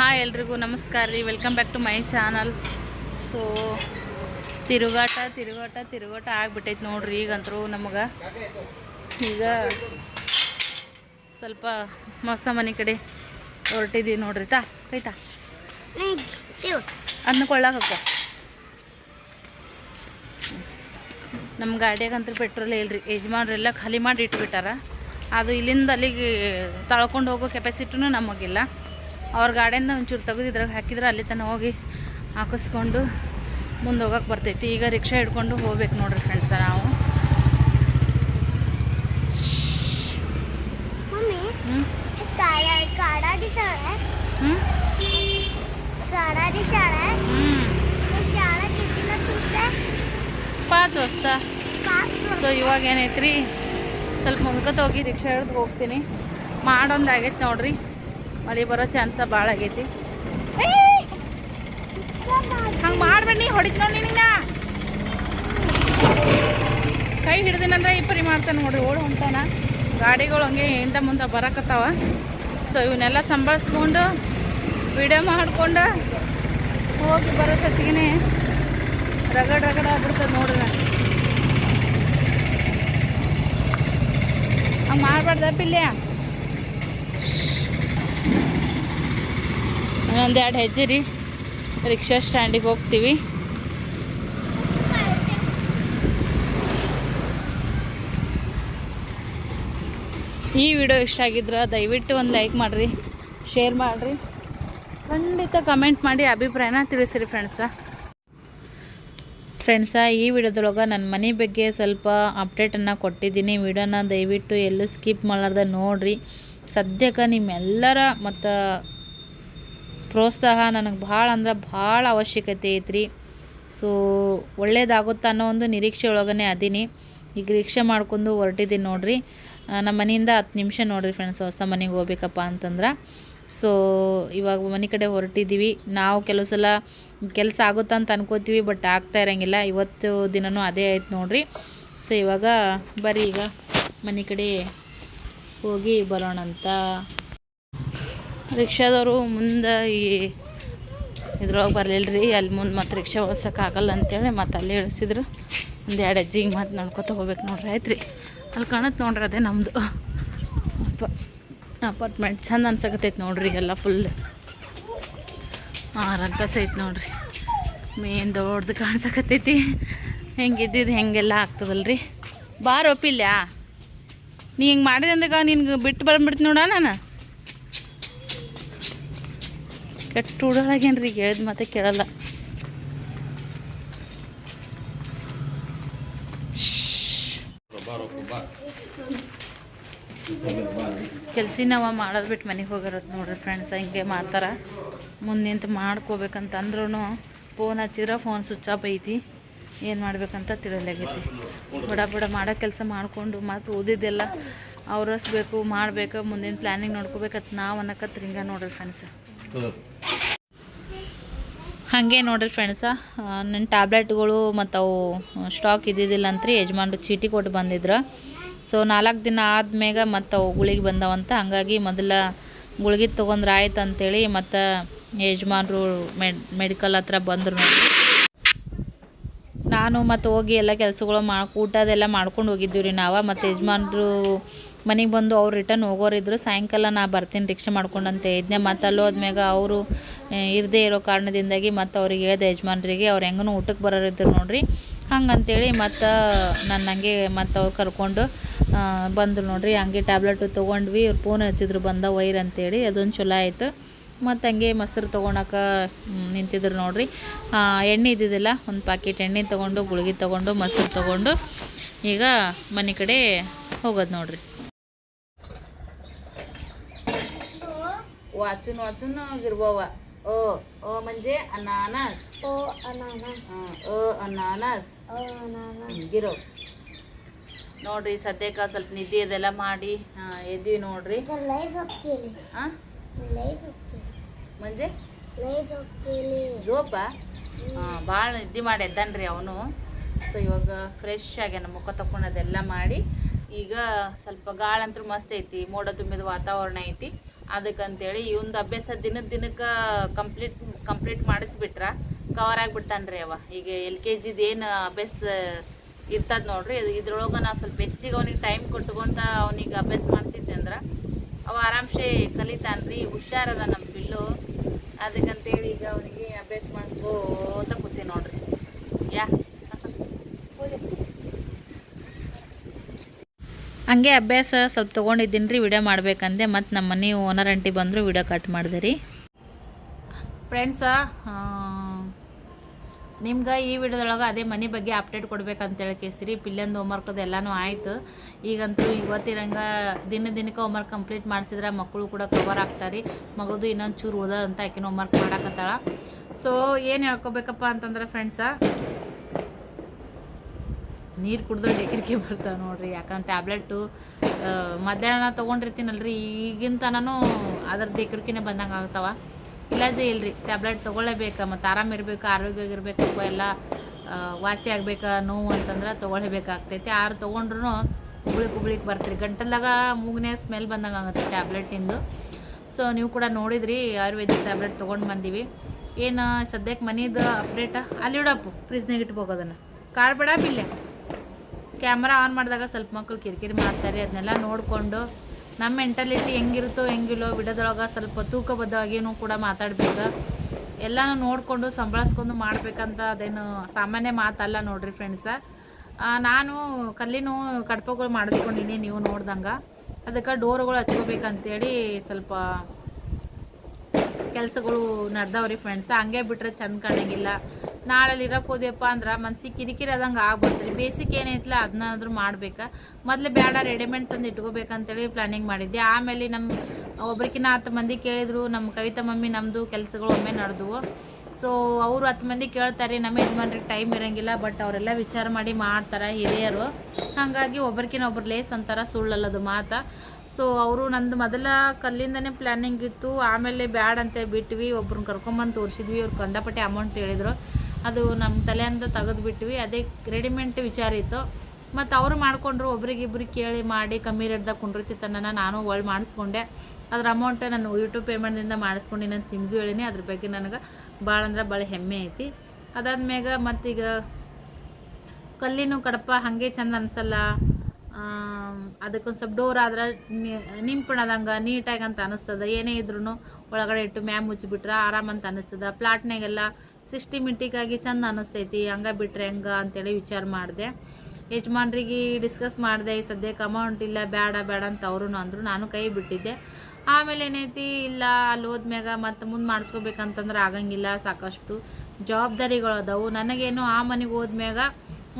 Hi ಎಲ್ರಿಗೂ ನಮಸ್ಕಾರ ರೀ. Welcome back to my channel so ತಿರುಗಾಟ ತಿರುಗಾಟ ತಿರುಗಾಟ ಆಗ್ಬಿಟ್ಟೈತೆ ನೋಡ್ರಿ ಈಗಂತರೂ ನಮಗೆ. ಈಗ ಸ್ವಲ್ಪ ಹೊಸ ಮನೆ ಕಡೆ ಹೊರಟಿದ್ದೀವಿ ನೋಡ್ರಿ. ತಾ ಕೈತಾ ಅನ್ಕೊಳ್ಳಕ್ಕೆ ನಮ್ಮ ಗಾಡಿಯಾಗಂತೂ ಪೆಟ್ರೋಲ್ ಇಲ್ರಿ ಯಜಮಾನ್ರೆಲ್ಲ ಖಾಲಿ ಮಾಡಿ ಇಟ್ಬಿಟ್ಟಾರ. ಅದು ಇಲ್ಲಿಂದ ಅಲ್ಲಿಗೆ ತಳ್ಕೊಂಡು ಹೋಗೋ ಕೆಪಾಸಿಟಿನೂ ನಮಗಿಲ್ಲ. ಅವ್ರ ಗಾಡಿಯಿಂದ ಒಂಚೂರು ತೆಗೆದು ಇದ್ರಾಗ ಹಾಕಿದ್ರೆ ಅಲ್ಲಿ ತನಕ ಹೋಗಿ ಹಾಕಿಸ್ಕೊಂಡು ಮುಂದೆ ಹೋಗಕ್ಕೆ ಬರ್ತೈತಿ. ಈಗ ರಿಕ್ಷಾ ಹಿಡ್ಕೊಂಡು ಹೋಗ್ಬೇಕು ನೋಡ್ರಿ ಫ್ರೆಂಡ್ಸ ನಾವು. ಪಾಚ್ ಹೊಸ್ತ. ಸೊ ಇವಾಗ ಏನೈತ್ರಿ? ಸ್ವಲ್ಪ ಮುಂದಕ್ಕೆ ಹೋಗಿ ರಿಕ್ಷಾ ಹಿಡಿದು ಹೋಗ್ತೀನಿ. ಮಾಡೊಂದಾಗೈತೆ ನೋಡ್ರಿ. ಮಳೆ ಬರೋ ಚಾನ್ಸ ಭಾಳ ಆಗೈತಿ. ಹಂಗೆ ಮಾಡ್ಬೇಡಿ ಹೊಡಿತ್ ನೋಡಿ ನಿನ್ನ ಕೈ ಹಿಡ್ದಿನಂದ್ರೆ ಈ ಪರಿ ಮಾಡ್ತಾನೆ ನೋಡ್ರಿ ಓಡ್ ಹೊಂಟಾನ. ಗಾಡಿಗಳು ಹಂಗೆ ಇಂದ ಮುಂದೆ ಬರಕತ್ತಾವ. ಸೊ ಇವನ್ನೆಲ್ಲ ಸಂಭಾಳಿಸ್ಕೊಂಡು ವಿಡಿಯೋ ಮಾಡ್ಕೊಂಡು ಹೋಗಿ ಬರೋ ಸತ್ತಿಗೆ ರಗಡ್ ರಗಡ ಆಗ್ಬಿಡ್ತದೆ ನೋಡ್ರಿ ನಾನು. ಹಂಗೆ ಮಾಡಬಾರ್ದ ಪಿಲ್ಯ? ಎರಡು ಹೆಜ್ಜೆ ರೀ ರಿಕ್ಷಾ ಸ್ಟ್ಯಾಂಡಿಗೆ ಹೋಗ್ತೀವಿ. ಈ ವಿಡಿಯೋ ಇಷ್ಟ ಆಗಿದ್ರೆ ದಯವಿಟ್ಟು ಒಂದು ಲೈಕ್ ಮಾಡಿರಿ, ಶೇರ್ ಮಾಡಿರಿ. ಖಂಡಿತ ಕಮೆಂಟ್ ಮಾಡಿ ಅಭಿಪ್ರಾಯನ ತಿಳಿಸಿರಿ ಫ್ರೆಂಡ್ಸ ಫ್ರೆಂಡ್ಸ ಈ ವಿಡಿಯೋದೊಳಗೆ ನನ್ನ ಮನೆ ಬಗ್ಗೆ ಸ್ವಲ್ಪ ಅಪ್ಡೇಟನ್ನು ಕೊಟ್ಟಿದ್ದೀನಿ. ವಿಡಿಯೋನ ದಯವಿಟ್ಟು ಎಲ್ಲೂ ಸ್ಕಿಪ್ ಮಾಡಲಾರ್ದೆ ನೋಡಿರಿ. ಸದ್ಯಕ್ಕೆ ನಿಮ್ಮೆಲ್ಲರ ಮತ್ತು ಪ್ರೋತ್ಸಾಹ ನನಗೆ ಭಾಳ ಅಂದ್ರೆ ಭಾಳ ಅವಶ್ಯಕತೆ ಐತ್ರಿ. ಸೊ ಒಳ್ಳೇದಾಗುತ್ತೆ ಅನ್ನೋ ಒಂದು ನಿರೀಕ್ಷೆ ಒಳಗನೆ ಅದೀನಿ. ಈಗ ರಿಕ್ಷೆ ಮಾಡ್ಕೊಂಡು ಹೊರಟಿದ್ದೀನಿ ನೋಡ್ರಿ. ನಮ್ಮ ಮನೆಯಿಂದ ಹತ್ತು ನಿಮಿಷ ನೋಡ್ರಿ ಫ್ರೆಂಡ್ಸ್ ಹೊಸ ಮನೆಗೆ ಹೋಗ್ಬೇಕಪ್ಪ ಅಂತಂದ್ರೆ. ಸೊ ಇವಾಗ ಮನೆ ಕಡೆ ಹೊರಟಿದ್ದೀವಿ ನಾವು ಕೆಲವು ಸಲ ಕೆಲಸ ಆಗುತ್ತಾ ಅಂತ ಅನ್ಕೋತೀವಿ ಬಟ್ ಆಗ್ತಾ ಇರೋಂಗಿಲ್ಲ. ಇವತ್ತು ದಿನವೂ ಅದೇ ಆಯ್ತು ನೋಡ್ರಿ. ಸೊ ಇವಾಗ ಬರೀ ಈಗ ಮನೆ ಕಡೆ ಹೋಗಿ ಬರೋಣ ಅಂತ ರಿಕ್ಷಾದವರು ಮುಂದೆ ಈ ಇದ್ರೊಳಗೆ ಬರಲಿಲ್ಲ ರೀ, ಅಲ್ಲಿ ಮುಂದೆ ಮತ್ತು ರಿಕ್ಷಾ ಓಡ್ಸೋಕ್ಕಾಗಲ್ಲ ಅಂತೇಳಿ ಮತ್ತು ಅಲ್ಲಿ ಇಳಿಸಿದ್ರು. ಒಂದು ಎರಡು ಹೆಜ್ಜೆ ಹಿಂಗೆ ಮತ್ತೆ ನಡ್ಕೊತ ಹೋಗ್ಬೇಕು ನೋಡ್ರಿ ಆಯ್ತು ರೀ ಅಲ್ಲಿ ಕಾಣತ್ ನೋಡ್ರಿ ಅದೇ ನಮ್ಮದು ಅಪ ಅಪಾರ್ಟ್ಮೆಂಟ್ ಚಂದ ಅನ್ಸಕತ್ತೈತೆ ನೋಡ್ರಿ, ಎಲ್ಲ ಫುಲ್ ಆರಂತ ಸೈತ್ ನೋಡ್ರಿ. ಮೇನ್ ದೊಡ್ಡದು ಕಾಣಿಸಕತ್ತೈತಿ. ಹೆಂಗಿದ್ದಿದ್ದು ಹೆಂಗೆಲ್ಲ ರೀ ಬಾರ್ ಒಪ್ಪಿಲ್ಲ ನೀ ಹಿಂಗೆ ಮಾಡಿದಂದ್ರೆ ನಿನ್ಗೆ ಬಿಟ್ಟು ಬಂದ್ಬಿಡ್ತೀನಿ ನೋಡ ನಾನು? ಕೆಟ್ಟ ಹುಡುಗಾಗೇನ್ರಿ ಹೇಳಿದ ಮತ್ತೆ ಕೇಳಲ್ಲ. ಕೆಲ್ಸಿನವ ಮಾಡೋದು ಬಿಟ್ಟು ಮನೆಗೆ ಹೋಗಿರತ್ತೆ ನೋಡ್ರಿ ಫ್ರೆಂಡ್ಸ್ ಹಿಂಗೆ ಮಾಡ್ತಾರೆ. ಮುಂದಿಂತ ನಿಂತು ಮಾಡ್ಕೋಬೇಕಂತ ಅಂದ್ರೂ ಫೋನ್ ಹಚ್ಚಿದ್ರೆ ಫೋನ್ ಸ್ವಿಚ್ ಆಫ್ ಐತಿ. ಏನು ಮಾಡ್ಬೇಕಂತ ತಿಳಿಯಲಾಗೈತಿ. ಬಡ ಬಡ ಮಾಡೋ ಕೆಲಸ ಮಾಡಿಕೊಂಡು ಮತ್ತು ಓದಿದ್ದೆಲ್ಲ ಅವ್ರಸ್ಬೇಕು, ಮಾಡಬೇಕು, ಮುಂದಿನ ಪ್ಲ್ಯಾನಿಂಗ್ ನೋಡ್ಕೋಬೇಕತ್ ನಾವು ಅನ್ನಕತ್ರ ಹಿಂಗೆ ನೋಡ್ರಿ ಫ್ರೆಂಡ್ಸ್ ಹಾಗೆ ನೋಡಿರಿ ಫ್ರೆಂಡ್ಸ ನನ್ನ ಟ್ಯಾಬ್ಲೆಟ್ಗಳು ಮತ್ತು ಅವು ಸ್ಟಾಕ್ ಇದ್ದಿದ್ದಿಲ್ಲ ಅಂತ್ರಿ, ಯಜಮಾನ್ರು ಚೀಟಿ ಕೊಟ್ಟು ಬಂದಿದ್ರು. ಸೊ ನಾಲ್ಕು ದಿನ ಆದ್ಮೇಗ ಮತ್ತು ಅವು ಗುಳಿಗೆ ಬಂದವಂತ ಹಾಗಾಗಿ ಮೊದಲ ಗುಳಿಗೆ ತೊಗೊಂಡ್ರೆ ಆಯ್ತು ಅಂತೇಳಿ ಮತ್ತು ಯಜಮಾನ್ರು ಮೆಡ್ ಮೆಡಿಕಲ್ ಹತ್ರ ಬಂದರು ನೋಡಿ ನಾನು ಮತ್ತು ಹೋಗಿ ಎಲ್ಲ ಕೆಲಸಗಳು ಮಾ ಊಟದೆಲ್ಲ ಮಾಡ್ಕೊಂಡು ಹೋಗಿದ್ದೀವಿ ರೀ ನಾವು. ಮತ್ತು ಯಜಮಾನ್ರು ಮನೆಗೆ ಬಂದು ಅವ್ರು ರಿಟರ್ನ್ ಹೋಗೋರಿದ್ರು. ಸಾಯಂಕಾಲ ನಾ ಬರ್ತೀನಿ, ರಿಕ್ಷಾ ಮಾಡ್ಕೊಂಡು ಅಂತ ಇದ್ನೆ. ಮತ್ತು ಅಲ್ಲಿ ಹೋದ್ಮ್ಯಾಗ ಅವರು ಇರದೇ ಇರೋ ಕಾರಣದಿಂದಾಗಿ ಮತ್ತು ಅವ್ರಿಗೆ ಹೇಳ್ದೆ ಯಜಮಾನ್ರಿಗೆ, ಅವ್ರು ಹೆಂಗೂ ಊಟಕ್ಕೆ ಬರೋರಿದ್ರು ನೋಡ್ರಿ. ಹಂಗಂತೇಳಿ ಮತ್ತು ನಾನು ಹಂಗೆ ಮತ್ತು ಅವ್ರು ಕರ್ಕೊಂಡು ಬಂದ್ರು ನೋಡ್ರಿ. ಹಂಗೆ ಟ್ಯಾಬ್ಲೆಟು ತೊಗೊಂಡ್ವಿ. ಇವ್ರು ಫೋನ್ ಹಚ್ಚಿದ್ರು, ಬಂದ ವೈರ್ ಅಂತೇಳಿ. ಅದೊಂದು ಚಲೋ ಆಯಿತು. ಮತ್ತು ಹಂಗೆ ಮೊಸರು ತೊಗೊಳಕ್ಕೆ ನಿಂತಿದ್ರು ನೋಡ್ರಿ. ಎಣ್ಣೆ ಇದ್ದಿದ್ದಿಲ್ಲ ಒಂದು ಪ್ಯಾಕೆಟ್ ಎಣ್ಣೆ ತೊಗೊಂಡು ಗುಳಿಗೆ ತೊಗೊಂಡು ಮೊಸರು ತೊಗೊಂಡು ಈಗ ಮನೆ ಕಡೆ ಹೋಗೋದು ನೋಡ್ರಿ. ವಾಚುನ್ ವಾಚುನ್ ಆಗಿರ್ಬೋವ ಓ ಓ ಮಂಜೆ ಅನಾನಸ್. ಓ ಅನಾನಸ್. ಓ ಅನಾನಸ್. ಓ ನೋಡ್ರಿ ಸದ್ಯಕ್ಕ ಸ್ವಲ್ಪ ನಿದ್ದೆ ಇದೆಲ್ಲ ಮಾಡಿ ಎದ್ದಿ ನೋಡ್ರಿ. ಹಾಂ ಮಂಜೆ? ಜೋಪ ಭಾಳ ನಿದ್ದೆ ಮಾಡಿ ಎದ್ದನ್ರಿ ಅವನು. ಸೊ ಇವಾಗ ಫ್ರೆಶ್ ಆಗ್ಯಾನ ಮುಖ ತಕೊಂಡದೆಲ್ಲ ಮಾಡಿ ಈಗ ಸ್ವಲ್ಪ ಗಾಳಂತೂ ಮಸ್ತ್ ಐತಿ ಮೋಡ ತುಂಬಿದ ವಾತಾವರಣ ಐತಿ. ಅದಕ್ಕಂತೇಳಿ ಇವಂದು ಅಭ್ಯಾಸ ದಿನದ ದಿನಕ್ಕೆ ಕಂಪ್ಲೀಟ್ ಕಂಪ್ಲೀಟ್ ಮಾಡಿಸ್ಬಿಟ್ರ ಕವರ್ ಆಗಿಬಿಡ್ತಾನ್ರಿ ಅವ. ಈಗ ಎಲ್ ಕೆ ಜಿದು ಏನು ಅಭ್ಯಾಸ ಇರ್ತದ ನೋಡ್ರಿ ಇದ್ರೊಳಗೆ ನಾ ಸ್ವಲ್ಪ ಹೆಚ್ಚಿಗೆ ಅವನಿಗೆ ಟೈಮ್ ಕೊಟ್ಕೊಂತ ಅವನಿಗೆ ಅಭ್ಯಾಸ ಮಾಡಿಸಿದ್ದೆ ಅಂದ್ರೆ ಅವ ಆರಾಮ್ಸೆ ಕಲಿತಾನ್ರಿ ಹುಷಾರದ ನಮ್ಮ ಪಿಲ್ಲು. ಅದಕ್ಕಂತೇಳಿ ಈಗ ಅವನಿಗೆ ಅಭ್ಯಾಸ ಮಾಡ್ಕೋತ ಕೂತೀನಿ ನೋಡ್ರಿ. ಯಾ. ಹಂಗೆ ಅಭ್ಯಾಸ ಸ್ವಲ್ಪ ತೊಗೊಂಡಿದ್ದೀನಿ ರೀ ವಿಡಿಯೋ ಮಾಡ್ಬೇಕಂದೆ. ಮತ್ತು ನಮ್ಮ ಮನೆ ಓನರ್ ಆಂಟಿ ಬಂದರು ವಿಡಿಯೋ ಕಟ್ ಮಾಡಿದೆ ರೀ. ಫ್ರೆಂಡ್ಸ ನಿಮ್ಗೆ ಈ ವಿಡಿಯೋದೊಳಗೆ ಅದೇ ಮನೆ ಬಗ್ಗೆ ಅಪ್ಡೇಟ್ ಕೊಡ್ಬೇಕಂತೇಳಿ ಕೇಸಿರಿ ಪಿಲ್ಲಂದು ಹೋಮ್ವರ್ಕದು ಎಲ್ಲನೂ ಆಯಿತು. ಈಗಂತೂ ಇವತ್ತಿರಂಗೆ ದಿನ ದಿನಕ್ಕೆ ಹೋಮ್ವರ್ಕ್ ಕಂಪ್ಲೀಟ್ ಮಾಡಿಸಿದ್ರೆ ಮಕ್ಕಳು ಕೂಡ ಕವರ್ ಆಗ್ತಾರೆ. ಮಗಳದು ಇನ್ನೊಂದು ಚೂರು ಉಳ್ದ ಅಂತ ಆಕಿನ ಹೋಮ್ವರ್ಕ್ ಮಾಡಾಕತ್ತಾಳ. ಸೊ ಏನು ಹೇಳ್ಕೊಬೇಕಪ್ಪ ಅಂತಂದ್ರೆ ಫ್ರೆಂಡ್ಸ ನೀರು ಕುಡಿದ್ರೆ ಡೆಕರಿಕೆ ಬರ್ತಾವೆ ನೋಡ್ರಿ. ಯಾಕಂದ್ರೆ ಟ್ಯಾಬ್ಲೆಟು ಮಧ್ಯಾಹ್ನ ತೊಗೊಂಡಿರ್ತೀನಲ್ರಿ. ಈಗಿನ ತನೂ ಅದ್ರ ಡೆಕರಿಕೆನೇ ಬಂದಂಗೆ ಆಗ್ತಾವ. ಇಲ್ಲಾಜೆ ಇಲ್ರಿ. ಟ್ಯಾಬ್ಲೆಟ್ ತೊಗೊಳ್ಳೇಬೇಕು, ಮತ್ತು ಆರಾಮಿರ್ಬೇಕು ಆರೋಗ್ಯವಾಗಿರ್ಬೇಕು ಎಲ್ಲ ವಾಸಿ ಆಗ್ಬೇಕಾ, ನೋವು ಅಂತಂದ್ರೆ ತೊಗೊಳ್ಳೇಬೇಕಾಗ್ತೈತಿ. ಆರು ತೊಗೊಂಡ್ರು ಕುಬ್ಳಿಕ್ ಕುಬ್ಳಿಕ್ ಬರ್ತೀರಿ. ಗಂಟಲ್ದಾಗ ಮೂಗ್ನೇ ಸ್ಮೆಲ್ ಬಂದಂಗೆ ಆಗುತ್ತೆ ಟ್ಯಾಬ್ಲೆಟಿಂದು ಸೊ ನೀವು ಕೂಡ ನೋಡಿದ್ರಿ, ಆಯುರ್ವೇದಿಕ್ ಟ್ಯಾಬ್ಲೆಟ್ ತೊಗೊಂಡು ಬಂದೀವಿ. ಏನು ಸದ್ಯಕ್ಕೆ ಮನಿದು ಅಪ್ಡೇಟ್ ಅಲ್ಲಿ ಇಡಪ್ಪು ಫ್ರಿಜ್ನಾಗ ಇಟ್ಬೋಗೋದನ್ನು ಕಾಡ್ಬೇಡ ಇಲ್ಲೇ ಕ್ಯಾಮ್ರಾ ಆನ್ ಮಾಡಿದಾಗ ಸ್ವಲ್ಪ ಮಕ್ಕಳು ಕಿರಿಕಿರಿ ಮಾಡ್ತಾರೆ ಅದನ್ನೆಲ್ಲ ನೋಡಿಕೊಂಡು ನಮ್ಮ ಮೆಂಟಾಲಿಟಿ ಹೆಂಗಿರುತ್ತೋ ಹೆಂಗಿಲ್ಲೋ ಬಿಡೋದ್ರೊಳಗೆ ಸ್ವಲ್ಪ ತೂಕಬದ್ಧವಾಗಿಯೂ ಕೂಡ ಮಾತಾಡ್ಬೇಕು. ಎಲ್ಲನೂ ನೋಡಿಕೊಂಡು ಸಂಭಾಳಿಸ್ಕೊಂಡು ಮಾಡಬೇಕಂತ ಅದೇನು ಸಾಮಾನ್ಯ ಮಾತಲ್ಲ ನೋಡ್ರಿ ಫ್ರೆಂಡ್ಸ ನಾನು ಕಲ್ಲಿನೂ ಕಡ್ಪಗಳು ಮಾಡಿಸ್ಕೊಂಡಿನಿ ನೀವು ನೋಡ್ದಂಗೆ. ಅದಕ್ಕೆ ಡೋರ್ಗಳು ಹಚ್ಕೋಬೇಕಂತೇಳಿ ಸ್ವಲ್ಪ ಕೆಲಸಗಳು ನಡೆದವ್ರಿ ಫ್ರೆಂಡ್ಸ್ ಹಂಗೆ ಬಿಟ್ರೆ ಚಂದ ಕಾಣಂಗಿಲ್ಲ. ನಾಳೆ ಇರಕ್ಕೆ ಅಂದ್ರೆ ಮನ್ಸಿಗೆ ಕಿರಿಕಿರಿ ಆದಂಗೆ ಆಗ್ಬಿಡ್ತೀರಿ ಬೇಸಿಕ್ ಏನೈತಿಲ್ಲ ಅದನ್ನಾದ್ರೂ ಮಾಡ್ಬೇಕಾ. ಮೊದಲು ಬೇಡ ರೆಡಿಮೇಡ್ ತಂದು ಇಟ್ಕೋಬೇಕಂತೇಳಿ ಪ್ಲಾನಿಂಗ್ ಮಾಡಿದ್ದೆ. ಆಮೇಲೆ ನಮ್ಮ ಒಬ್ರಿಕಿನ್ನ ಹತ್ತು ಮಂದಿ ಕೇಳಿದ್ರು ನಮ್ಮ ಕವಿತಾ ಮಮ್ಮಿ ನಮ್ಮದು ಕೆಲಸಗಳು ಒಮ್ಮೆ ನಡೆದವು. ಸೊ ಅವರು ಹತ್ತು ಮಂದಿ ಕೇಳ್ತಾರೆ, ನಮ್ಮ ಯಜಮಾನ್ರಿಗೆ ಟೈಮ್ ಇರೋಂಗಿಲ್ಲ ಬಟ್ ಅವರೆಲ್ಲ ವಿಚಾರ ಮಾಡಿ ಮಾಡ್ತಾರೆ ಹಿರಿಯರು. ಹಾಗಾಗಿ ಒಬ್ರಿಗಿನ ಒಬ್ರು ಲೇಸ್ ಅಂತಾರ ಸುಳ್ಳಲ್ಲದು ಮಾತ. ಸೊ ಅವರು ನಂದು ಮೊದಲ ಕಲ್ಲಿಂದನೇ ಪ್ಲ್ಯಾನಿಂಗ್ ಇತ್ತು. ಆಮೇಲೆ ಬ್ಯಾಡ್ ಅಂತ ಬಿಟ್ವಿ. ಒಬ್ರನ್ನ ಕರ್ಕೊಂಬಂದು ತೋರಿಸಿದ್ವಿ. ಅವ್ರು ಕಂಡಪಟ್ಟೆ ಅಮೌಂಟ್ ಹೇಳಿದ್ರು. ಅದು ನಮ್ಮ ತಲೆಯಿಂದ ತೆಗೆದು ಬಿಟ್ವಿ. ಅದೇ ರೆಡಿಮೆಂಟ್ ವಿಚಾರ ಇತ್ತು. ಮತ್ತು ಅವರು ಮಾಡ್ಕೊಂಡ್ರು ಒಬ್ರಿಗಿಬ್ರಿಗೆ ಕೇಳಿ ಮಾಡಿ ಕಮ್ಮಿ ರೇಟ್ದಾಗ ಕುಂಡಿರ್ತಿತ್ತನ್ನ ನಾನು ಒಳ್ಳೆ ಮಾಡಿಸ್ಕೊಂಡೆ. ಅದ್ರ ಅಮೌಂಟ್ ನಾನು ಯೂಟ್ಯೂಬ್ ಪೇಮೆಂಟಿಂದ ಮಾಡಿಸ್ಕೊಂಡಿನಿ ಅಂತ ನಿಮಗೂ ಹೇಳಿನಿ. ಅದ್ರ ಬಗ್ಗೆ ನನಗೆ ಭಾಳ ಅಂದ್ರೆ ಭಾಳ ಹೆಮ್ಮೆ ಐತಿ. ಅದಾದ್ಮ್ಯಾಗ ಮತ್ತೀಗ ಕಲ್ಲಿನ ಕಡಪ ಹಾಗೆ ಚಂದ ಅನ್ಸಲ್ಲ. ಅದಕ್ಕೊಂದು ಸ್ವಲ್ಪ ಡೋರ್ ಆದ್ರೆ ನಿಂಪಣದಂಗೆ ನೀಟಾಗಿ ಅಂತ ಅನಿಸ್ತದ. ಏನೇ ಇದ್ರೂ ಒಳಗಡೆ ಇಟ್ಟು ಮ್ಯಾಮ್ ಮುಚ್ಚಿಬಿಟ್ರೆ ಆರಾಮ ಅಂತ ಅನಿಸ್ತದ. ಪ್ಲಾಟ್ನಾಗೆಲ್ಲ ಸಿಸ್ಟಮಿಟಿಕ್ಕಾಗಿ ಚಂದ ಅನಿಸ್ತೈತಿ, ಹಂಗ ಬಿಟ್ರೆ ಹೆಂಗೆ ಅಂತೇಳಿ ವಿಚಾರ ಮಾಡಿದೆ. ಯಜಮಾನ್ರಿಗೆ ಡಿಸ್ಕಸ್ ಮಾಡಿದೆ, ಈ ಸದ್ಯಕ್ಕೆ ಅಮೌಂಟ್ ಇಲ್ಲ ಬೇಡ ಬೇಡ ಅಂತ ಅವರು ಅಂದರು, ನಾನು ಕೈ ಬಿಟ್ಟಿದ್ದೆ. ಆಮೇಲೆ ಏನೈತಿ, ಇಲ್ಲ, ಅಲ್ಲಿ ಹೋದ್ಮ್ಯಾಗ ಮತ್ತು ಮುಂದೆ ಮಾಡಿಸ್ಕೋಬೇಕಂತಂದ್ರೆ ಆಗಂಗಿಲ್ಲ, ಸಾಕಷ್ಟು ಜವಾಬ್ದಾರಿಗಳು ಅದಾವು. ನನಗೇನು ಆ ಮನೆಗೆ ಹೋದ್ಮ್ಯಾಗ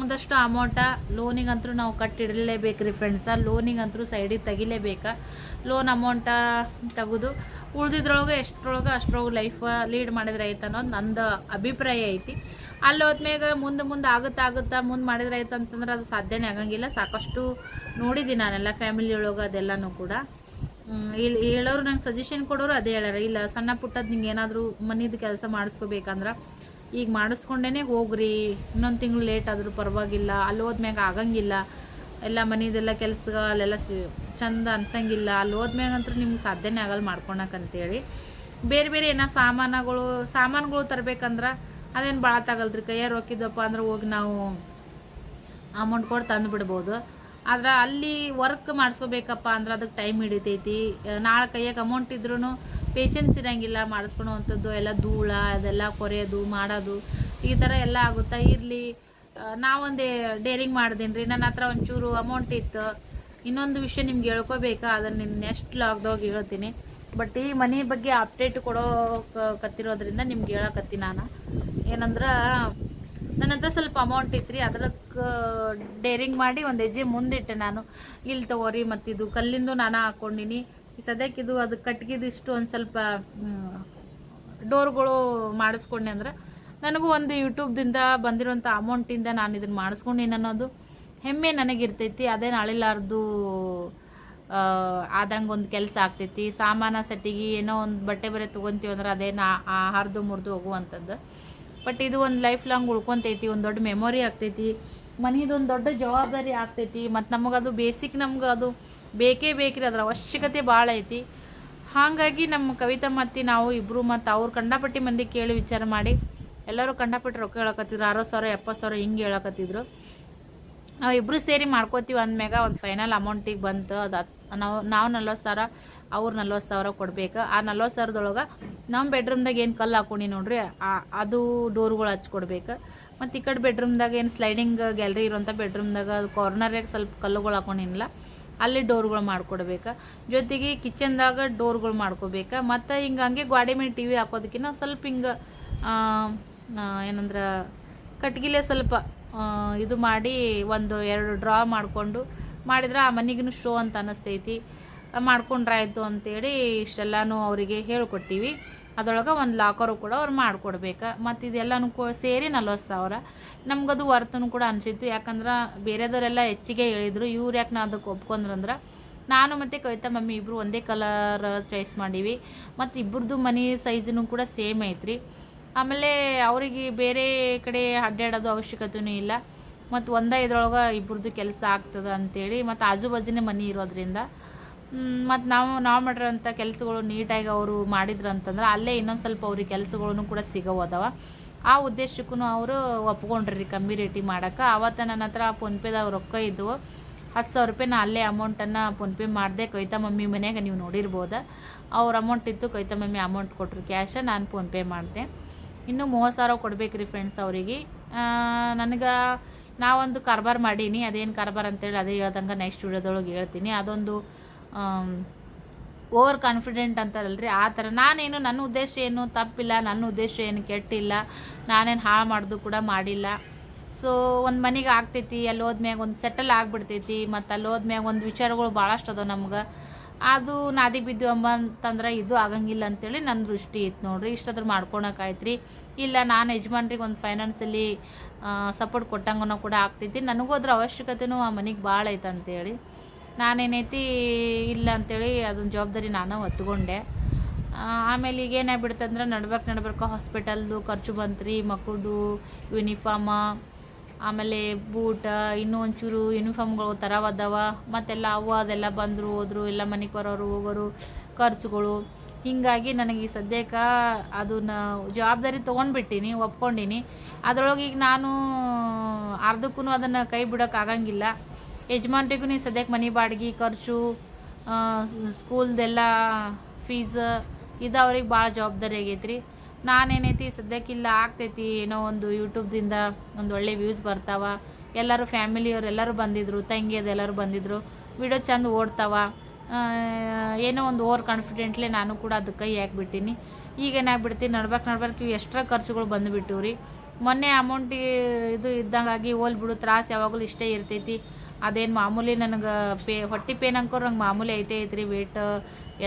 ಒಂದಷ್ಟು ಅಮೌಂಟ ಲೋನಿಗಂತೂ ನಾವು ಕಟ್ಟಿಡಲೇಬೇಕು ರೀ ಫ್ರೆಂಡ್ಸ ಲೋನಿಗಂತೂ ಸೈಡಿಗೆ ತೆಗಿಲೇಬೇಕಾ. ಲೋನ್ ಅಮೌಂಟ ತೆಗೆದು. ಉಳ್ದಿದ್ರೊಳಗೆ ಎಷ್ಟರೊಳಗೆ ಅಷ್ಟರೊಳಗೆ ಲೈಫ್ ಲೀಡ್ ಮಾಡಿದ್ರೆ ಐತೆ ಅನ್ನೋದು ನಂದು ಅಭಿಪ್ರಾಯ ಐತಿ. ಅಲ್ಲಿ ಹೋದ್ಮ್ಯಾಗ ಮುಂದೆ ಮುಂದೆ ಆಗುತ್ತಾ ಆಗುತ್ತಾ ಮುಂದೆ ಮಾಡಿದ್ರೆ ಐತೆ ಅಂತಂದ್ರೆ ಅದು ಸಾಧ್ಯನೇ ಆಗಂಗಿಲ್ಲ. ಸಾಕಷ್ಟು ನೋಡಿದ್ದೀನಿ ನಾನೆಲ್ಲ ಫ್ಯಾಮಿಲಿ ಒಳಗೆ ಅದೆಲ್ಲನೂ ಕೂಡ. ಇಲ್ಲಿ ಹೇಳೋರು ನಂಗೆ ಸಜೆಷನ್ ಕೊಡೋರು ಅದೇ ಹೇಳ್ಯಾರ. ಇಲ್ಲ, ಸಣ್ಣ ಪುಟ್ಟದ್ದು ನಿಂಗೆ ಏನಾದರೂ ಮನಿದು ಕೆಲಸ ಮಾಡಿಸ್ಕೋಬೇಕಂದ್ರೆ ಈಗ ಮಾಡಿಸ್ಕೊಂಡೇನೆ ಹೋಗ್ರಿ. ಇನ್ನೊಂದು ತಿಂಗಳು ಲೇಟ್ ಆದರೂ ಪರವಾಗಿಲ್ಲ. ಅಲ್ಲಿ ಹೋದ್ಮ್ಯಾಗ ಆಗಂಗಿಲ್ಲ. ಎಲ್ಲ ಮನೆಯದೆಲ್ಲ ಕೆಲಸ ಅಲ್ಲೆಲ್ಲ ಚಂದ ಅನ್ಸಂಗಿಲ್ಲ. ಅಲ್ಲಿ ಹೋದ್ಮ್ಯಾಗಂತೂ ನಿಮ್ಗೆ ಸಾಧ್ಯನೇ ಆಗಲ್ಲ ಮಾಡ್ಕೊಳಕಂತೇಳಿ. ಬೇರೆ ಬೇರೆ ಏನೋ ಸಾಮಾನುಗಳು ಸಾಮಾನುಗಳು ತರ್ಬೇಕಂದ್ರೆ ಅದೇನು ಭಾಳ ತಗಲ್ರಿ. ಕೈಯಾರು ರೊಕ್ಕಿದ್ದಪ್ಪ ಅಂದ್ರೆ ಹೋಗಿ ನಾವು ಅಮೌಂಟ್ ಕೊಟ್ಟು ತಂದು ಬಿಡ್ಬೋದು. ಆದ್ರೆ ಅಲ್ಲಿ ವರ್ಕ್ ಮಾಡಿಸ್ಕೋಬೇಕಪ್ಪ ಅಂದ್ರೆ ಅದಕ್ಕೆ ಟೈಮ್ ಹಿಡಿತೈತಿ. ನಾಳೆ ಕೈಯಾಗೆ ಅಮೌಂಟ್ ಇದ್ರೂ ಪೇಷನ್ಸ್ ಇರಂಗಿಲ್ಲ ಮಾಡಿಸ್ಕೊಳೋವಂಥದ್ದು ಎಲ್ಲ ಧೂಳ ಅದೆಲ್ಲ ಕೊರೆಯೋದು ಮಾಡೋದು, ಈ ಥರ ಎಲ್ಲ ಆಗುತ್ತಾ? ಇರಲಿ ನಾವೊಂದೇ ಡೇರಿಂಗ್ ಮಾಡಿದ್ದೀನಿ ರೀ ನನ್ನ ಹತ್ರ ಒಂಚೂರು ಅಮೌಂಟ್ ಇತ್ತು. ಇನ್ನೊಂದು ವಿಷಯ ನಿಮ್ಗೆ ಹೇಳ್ಕೋಬೇಕಾ? ಅದನ್ನು ನೆಕ್ಸ್ಟ್ ಲಾಗ್ದಾಗ ಹೇಳ್ತೀನಿ. ಬಟ್ ಈ ಮನೆ ಬಗ್ಗೆ ಅಪ್ಡೇಟ್ ಕೊಡೋ ಕತ್ತಿರೋದ್ರಿಂದ ನಿಮ್ಗೆ ಹೇಳಕತ್ತಿ ನಾನು. ಏನಂದ್ರೆ, ನನ್ನ ಹತ್ರ ಸ್ವಲ್ಪ ಅಮೌಂಟ್ ಇತ್ತು ರೀ ಅದಕ್ಕೆ ಡೇರಿಂಗ್ ಮಾಡಿ ಒಂದು ಹೆಜ್ಜೆ ಮುಂದಿಟ್ಟೆ ನಾನು. ಇಲ್ಲಿ ತಗೋರಿ ಮತ್ತಿದು ಕಲ್ಲಿಂದು ನಾನು ಹಾಕ್ಕೊಂಡಿನಿ ಈ ಸದ್ಯಕ್ಕೆ ಇದು, ಅದು ಕಟ್ಗಿದಿಷ್ಟು ಒಂದು ಸ್ವಲ್ಪ ಡೋರ್ಗಳು ಮಾಡಿಸ್ಕೊಂಡೆ ಅಂದ್ರೆ ನನಗೂ ಒಂದು ಯೂಟ್ಯೂಬ್ದಿಂದ ಬಂದಿರೋಂಥ ಅಮೌಂಟಿಂದ ನಾನು ಇದನ್ನು ಮಾಡಿಸ್ಕೊಂಡಿನಿ ಅನ್ನೋದು ಹೆಮ್ಮೆ ನನಗಿರ್ತೈತಿ. ಅದೇನು ಅಳಿಲಾರ್ದು ಆದಂಗೆ ಒಂದು ಕೆಲಸ ಆಗ್ತೈತಿ. ಸಾಮಾನ ಸೆಟ್ಟಿಗೆ ಏನೋ ಒಂದು ಬಟ್ಟೆ ಬರೆ ತೊಗೊಂತೀವಿ ಅಂದ್ರೆ ಅದೇನು ಹರಿದು ಮುರಿದು ಹೋಗುವಂಥದ್ದು ಬಟ್ ಇದು ಒಂದು ಲೈಫ್ ಲಾಂಗ್ ಉಳ್ಕೊಂತೈತಿ, ಒಂದು ದೊಡ್ಡ ಮೆಮೊರಿ ಆಗ್ತೈತಿ. ಮನೇದು ಒಂದು ದೊಡ್ಡ ಜವಾಬ್ದಾರಿ ಆಗ್ತೈತಿ. ಮತ್ತು ನಮಗದು ಬೇಸಿಕ್ ನಮ್ಗೆ ಅದು ಬೇಕೇ ಬೇಕ್ರಿ, ಅದ್ರ ಅವಶ್ಯಕತೆ ಭಾಳ ಐತಿ. ಹಾಗಾಗಿ ನಮ್ಮ ಕವಿತಾ ಮತ್ತು ನಾವು ಇಬ್ಬರು ಮತ್ತು ಅವ್ರು ಕಂಡಪಟ್ಟಿ ಮಂದಿ ಕೇಳಿ ವಿಚಾರ ಮಾಡಿ ಎಲ್ಲರೂ ಕಂಡಪಟ್ಟು ರೊಕ್ಕ ಹೇಳಕತ್ತಿದ್ರು. ಅರವತ್ತು ಸಾವಿರ, ಎಪ್ಪತ್ತು ಸಾವಿರ ಹಿಂಗೆ ಹೇಳಕತ್ತಿದ್ರು. ನಾವು ಇಬ್ಬರು ಸೇರಿ ಮಾಡ್ಕೋತೀವಿ ಅಂದಮ್ಯಾಗ ಒಂದು ಫೈನಲ್ ಅಮೌಂಟಿಗೆ ಬಂತು. ಅದು ನಾವು ನಾವು ನಲ್ವತ್ತು ಸಾವಿರ, ಅವ್ರು ನಲ್ವತ್ತು ಸಾವಿರ ಕೊಡ್ಬೇಕು. ಆ ನಲ್ವತ್ತು ಸಾವಿರದೊಳಗೆ ನಮ್ಮ ಬೆಡ್ರೂಮ್ದಾಗ ಏನು ಕಲ್ಲು ಹಾಕೊಂಡಿ ನೋಡ್ರಿ ಅದು ಡೋರ್ಗಳು ಹಚ್ಕೊಡ್ಬೇಕು ಮತ್ತು ಈ ಕಡೆ ಬೆಡ್ರೂಮ್ದಾಗ ಏನು ಸ್ಲೈಡಿಂಗ್ ಗ್ಯಾಲರಿ ಇರುವಂಥ ಬೆಡ್ರೂಮ್ದಾಗ ಅದು ಕಾರ್ನರ್ಗೆ ಸ್ವಲ್ಪ ಕಲ್ಲುಗಳು ಹಾಕೊಂಡಿನಿಲ್ಲ ಅಲ್ಲಿ ಡೋರ್ಗಳು ಮಾಡ್ಕೊಡ್ಬೇಕು. ಜೊತೆಗೆ ಕಿಚನ್ದಾಗ ಡೋರ್ಗಳು ಮಾಡ್ಕೋಬೇಕು ಮತ್ತು ಹಿಂಗೆ ಹಂಗೆ ಗ್ವಾಡಿ ಮೇಲೆ ಟಿ ವಿ ಹಾಕೋದಕ್ಕಿಂತ ಸ್ವಲ್ಪ ಹಿಂಗೆ ಏನಂದ್ರೆ, ಕಟ್ಗಿಲೆ ಸ್ವಲ್ಪ ಇದು ಮಾಡಿ ಒಂದು ಎರಡು ಡ್ರಾ ಮಾಡಿಕೊಂಡು, ಮಾಡಿದ್ರೆ ಆ ಮನೆಗೂ ಶೋ ಅಂತ ಅನ್ನಿಸ್ತೈತಿ ಮಾಡ್ಕೊಂಡ್ರಾಯ್ತು ಅಂತೇಳಿ ಇಷ್ಟೆಲ್ಲನೂ ಅವರಿಗೆ ಹೇಳ್ಕೊಟ್ಟಿವಿ. ಅದರೊಳಗೆ ಒಂದು ಲಾಕರು ಕೂಡ ಅವ್ರು ಮಾಡಿಕೊಡ್ಬೇಕು. ಮತ್ತು ಇದೆಲ್ಲನೂ ಕೂ, ಸೇರಿ ನಲ್ವತ್ತು ಸಾವಿರ. ನಮಗದು ವರ್ತನು ಕೂಡ ಅನಿಸಿತ್ತು. ಯಾಕಂದ್ರೆ ಬೇರೆದವರೆಲ್ಲ ಹೆಚ್ಚಿಗೆ ಹೇಳಿದರು. ಇವ್ರು ಯಾಕೆ ನಾ ಅದಕ್ಕೆ ಒಪ್ಕೊಂಡ್ರಂದ್ರೆ, ನಾನು ಮತ್ತು ಕವಿತಾ ಮಮ್ಮಿ ಇಬ್ಬರು ಒಂದೇ ಕಲರ್ ಚಾಯ್ಸ್ ಮಾಡೀವಿ. ಮತ್ತು ಇಬ್ಬರದ್ದು ಮನೆ ಸೈಜ್ನು ಕೂಡ ಸೇಮ್ ಐತ್ರಿ. ಆಮೇಲೆ ಅವರಿಗೆ ಬೇರೆ ಕಡೆ ಅಡ್ಡಾಡೋದು ಅವಶ್ಯಕತೆಯೂ ಇಲ್ಲ. ಮತ್ತು ಒಂದೇ ಇದ್ರೊಳಗೆ ಇಬ್ಬರದು ಕೆಲಸ ಆಗ್ತದೆ ಅಂಥೇಳಿ ಮತ್ತು ಆಜು ಬಾಜುನೇ ಮನೆ ಇರೋದ್ರಿಂದ ಮತ್ತು ನಾವು ನಾವು ಮಾಡಿರೋಂಥ ಕೆಲಸಗಳು ನೀಟಾಗಿ ಅವರು ಮಾಡಿದ್ರು ಅಂತಂದ್ರೆ ಅಲ್ಲೇ ಇನ್ನೊಂದು ಸ್ವಲ್ಪ ಅವ್ರಿಗೆ ಕೆಲಸಗಳನ್ನು ಕೂಡ ಸಿಗೋದವ ಆ ಉದ್ದೇಶಕ್ಕೂ ಅವರು ಒಪ್ಕೊಂಡ್ರಿ ಕಮ್ಮಿ ರೇಟಿಗೆ ಮಾಡೋಕೆ. ಆವತ್ತು ನನ್ನ ಹತ್ರ ಫೋನ್ಪೇದಾಗ ರೊಕ್ಕ ಇದ್ದವು ಹತ್ತು ಸಾವಿರ ರೂಪಾಯಿ ನಾ ಅಲ್ಲೇ ಅಮೌಂಟನ್ನು ಫೋನ್ಪೇ ಮಾಡಿದೆ ಕವಿತಾ ಮಮ್ಮಿ ಮನ್ಯಾಗ ನೀವು ನೋಡಿರ್ಬೋದು. ಅವ್ರ ಅಮೌಂಟ್ ಇತ್ತು ಕವಿತಾ ಮಮ್ಮಿ ಅಮೌಂಟ್ ಕೊಟ್ಟರು ಕ್ಯಾಶ, ನಾನು ಫೋನ್ಪೇ ಮಾಡಿದೆ. ಇನ್ನು ಮೂವತ್ತು ಸಾವಿರ ಕೊಡ್ಬೇಕು ರೀ ಫ್ರೆಂಡ್ಸ್ ಅವರಿಗೆ ನನಗೆ ನಾವೊಂದು ಕಾರ್ಬಾರ್ ಮಾಡೀನಿ, ಅದೇನು ಕಾರ್ಬಾರ್ ಅಂತೇಳಿ ಅದೇ ಹೇಳ್ದಂಗೆ ನೆಕ್ಸ್ಟ್ ವಿಡಿಯೋದೊಳಗೆ ಹೇಳ್ತೀನಿ. ಅದೊಂದು ಓವರ್ ಕಾನ್ಫಿಡೆಂಟ್ ಅಂತಾರಲ್ರಿ, ಆ ಥರ. ನಾನೇನು, ನನ್ನ ಉದ್ದೇಶ ಏನು, ತಪ್ಪಿಲ್ಲ, ನನ್ನ ಉದ್ದೇಶ ಏನು ಕೆಟ್ಟಿಲ್ಲ, ನಾನೇನು ಹಾಳು ಮಾಡೋದು ಕೂಡ ಮಾಡಿಲ್ಲ. ಸೊ ಒಂದು ಮನೆಗೆ ಆಗ್ತೈತಿ ಅಲ್ಲಿ ಹೋದ್ಮ್ಯಾಗ ಒಂದು ಸೆಟಲ್ ಆಗಿಬಿಡ್ತೈತಿ ಮತ್ತು ಅಲ್ಲಿ ಹೋದ್ಮ್ಯಾಗ ಒಂದು ವಿಚಾರಗಳು ಭಾಳಷ್ಟು ಅದಾವೆ ನಮ್ಗೆ. ಅದು ನಾದಿ ಬಿದ್ದು ಅಂತಂದ್ರೆ ಇದು ಆಗಂಗಿಲ್ಲ ಅಂತೇಳಿ ನನ್ನ ದೃಷ್ಟಿ ಇತ್ತು ನೋಡ್ರಿ. ಇಷ್ಟಾದ್ರೂ ಮಾಡ್ಕೊಳಕಾಯ್ತು ರೀ ಇಲ್ಲ ನಾನು ಯಜಮಾನ್ರಿಗೆ ಒಂದು ಫೈನಾನ್ಸಲ್ಲಿ ಸಪೋರ್ಟ್ ಕೊಟ್ಟಂಗನೂ ಕೂಡ ಆಗ್ತೈತಿ. ನನಗೂ ಅದ್ರ ಅವಶ್ಯಕತೆನೂ ಆ ಮನೆಗೆ ಭಾಳ ಐತೆ ಅಂತೇಳಿ. ನಾನೇನೈತಿ ಇಲ್ಲ ಅಂತೇಳಿ ಅದನ್ನ ಜವಾಬ್ದಾರಿ ನಾನು ಹೊತ್ಕೊಂಡೆ ಆ, ಆಮೇಲೆ ಈಗ ಏನಾಗ್ಬಿಡ್ತಂದ್ರೆ ನಡ್ಬೇಕು ನಡ್ಬೇಕು ಹಾಸ್ಪಿಟಲ್ದು ಖರ್ಚು ಬಂತ್ರಿ. ಮಕ್ಕಳದು ಯೂನಿಫಾರ್ಮ ಆಮೇಲೆ ಬೂಟ ಇನ್ನೂ ಒಂಚೂರು ಯೂನಿಫಾರ್ಮ್ಗಳು ಥರ ಅದಾವ ಮತ್ತೆಲ್ಲ ಅವು ಅದೆಲ್ಲ ಬಂದರು, ಹೋದರು, ಎಲ್ಲ ಮನೆಗೆ ಬರೋರು, ಹೋಗೋರು, ಖರ್ಚುಗಳು. ಹೀಗಾಗಿ ನನಗೆ ಈ ಸದ್ಯಕ್ಕೆ ಅದನ್ನ ಜವಾಬ್ದಾರಿ ತೊಗೊಂಡ್ಬಿಟ್ಟಿನಿ, ಒಪ್ಕೊಂಡಿನಿ. ಅದರೊಳಗೆ ಈಗ ನಾನು ಅರ್ಧಕ್ಕೂ ಅದನ್ನು ಕೈ ಬಿಡೋಕ್ಕಾಗಂಗಿಲ್ಲ ಯಜಮಾನ್ರಿಗೂ ನೀ ಸದ್ಯಕ್ಕೆ ಮನೆ ಬಾಡಿಗೆ, ಖರ್ಚು ಸ್ಕೂಲ್ದೆಲ್ಲ ಫೀಸ್ ಇದು ಅವ್ರಿಗೆ ಭಾಳ ಜವಾಬ್ದಾರಿ ಆಗೈತ್ರಿ. ನಾನೇನೈತಿ, ಸದ್ಯಕ್ಕಿಲ್ಲ ಆಗ್ತೈತಿ, ಏನೋ ಒಂದು ಯೂಟ್ಯೂಬ್ದಿಂದ ಒಂದು ಒಳ್ಳೆ ವ್ಯೂಸ್ ಬರ್ತಾವ. ಎಲ್ಲರೂ ಫ್ಯಾಮಿಲಿಯವರೆಲ್ಲರೂ ಬಂದಿದ್ರು ತಂಗಿಯದೆಲ್ಲರೂ ಬಂದಿದ್ರು. ವಿಡಿಯೋ ಚಂದ ಓಡ್ತಾವ. ಏನೋ ಒಂದು ಓವರ್ ಕಾನ್ಫಿಡೆಂಟ್ಲಿ ನಾನು ಕೂಡ ಅದಕ್ಕೆ ಕೈ ಹಾಕ್ಬಿಟ್ಟಿನಿ. ಈಗ ಏನಾಗ್ಬಿಡ್ತೀನಿ ನಡ್ಬೇಕು ನಡ್ಬೇಕು ಇವು ಎಕ್ಸ್ಟ್ರಾ ಖರ್ಚುಗಳು ಬಂದುಬಿಟ್ಟಿವ್ರಿ. ಮೊನ್ನೆ ಅಮೌಂಟ್ ಇದು ಇದ್ದಂಗಾಗಿ ಹೋಲ್ಬಿಡು, ತ್ರಾಸ ಯಾವಾಗಲೂ ಇಷ್ಟೇ ಇರ್ತೈತಿ. ಅದೇನು ಮಾಮೂಲಿ ನನಗೆ ಪೇ, ಹೊಟ್ಟೆ ಪೇನ್ ಅಂಕೋರು ನಂಗೆ ಮಾಮೂಲಿ ಐತೆ ಐತ್ರಿ. ವೇಟ್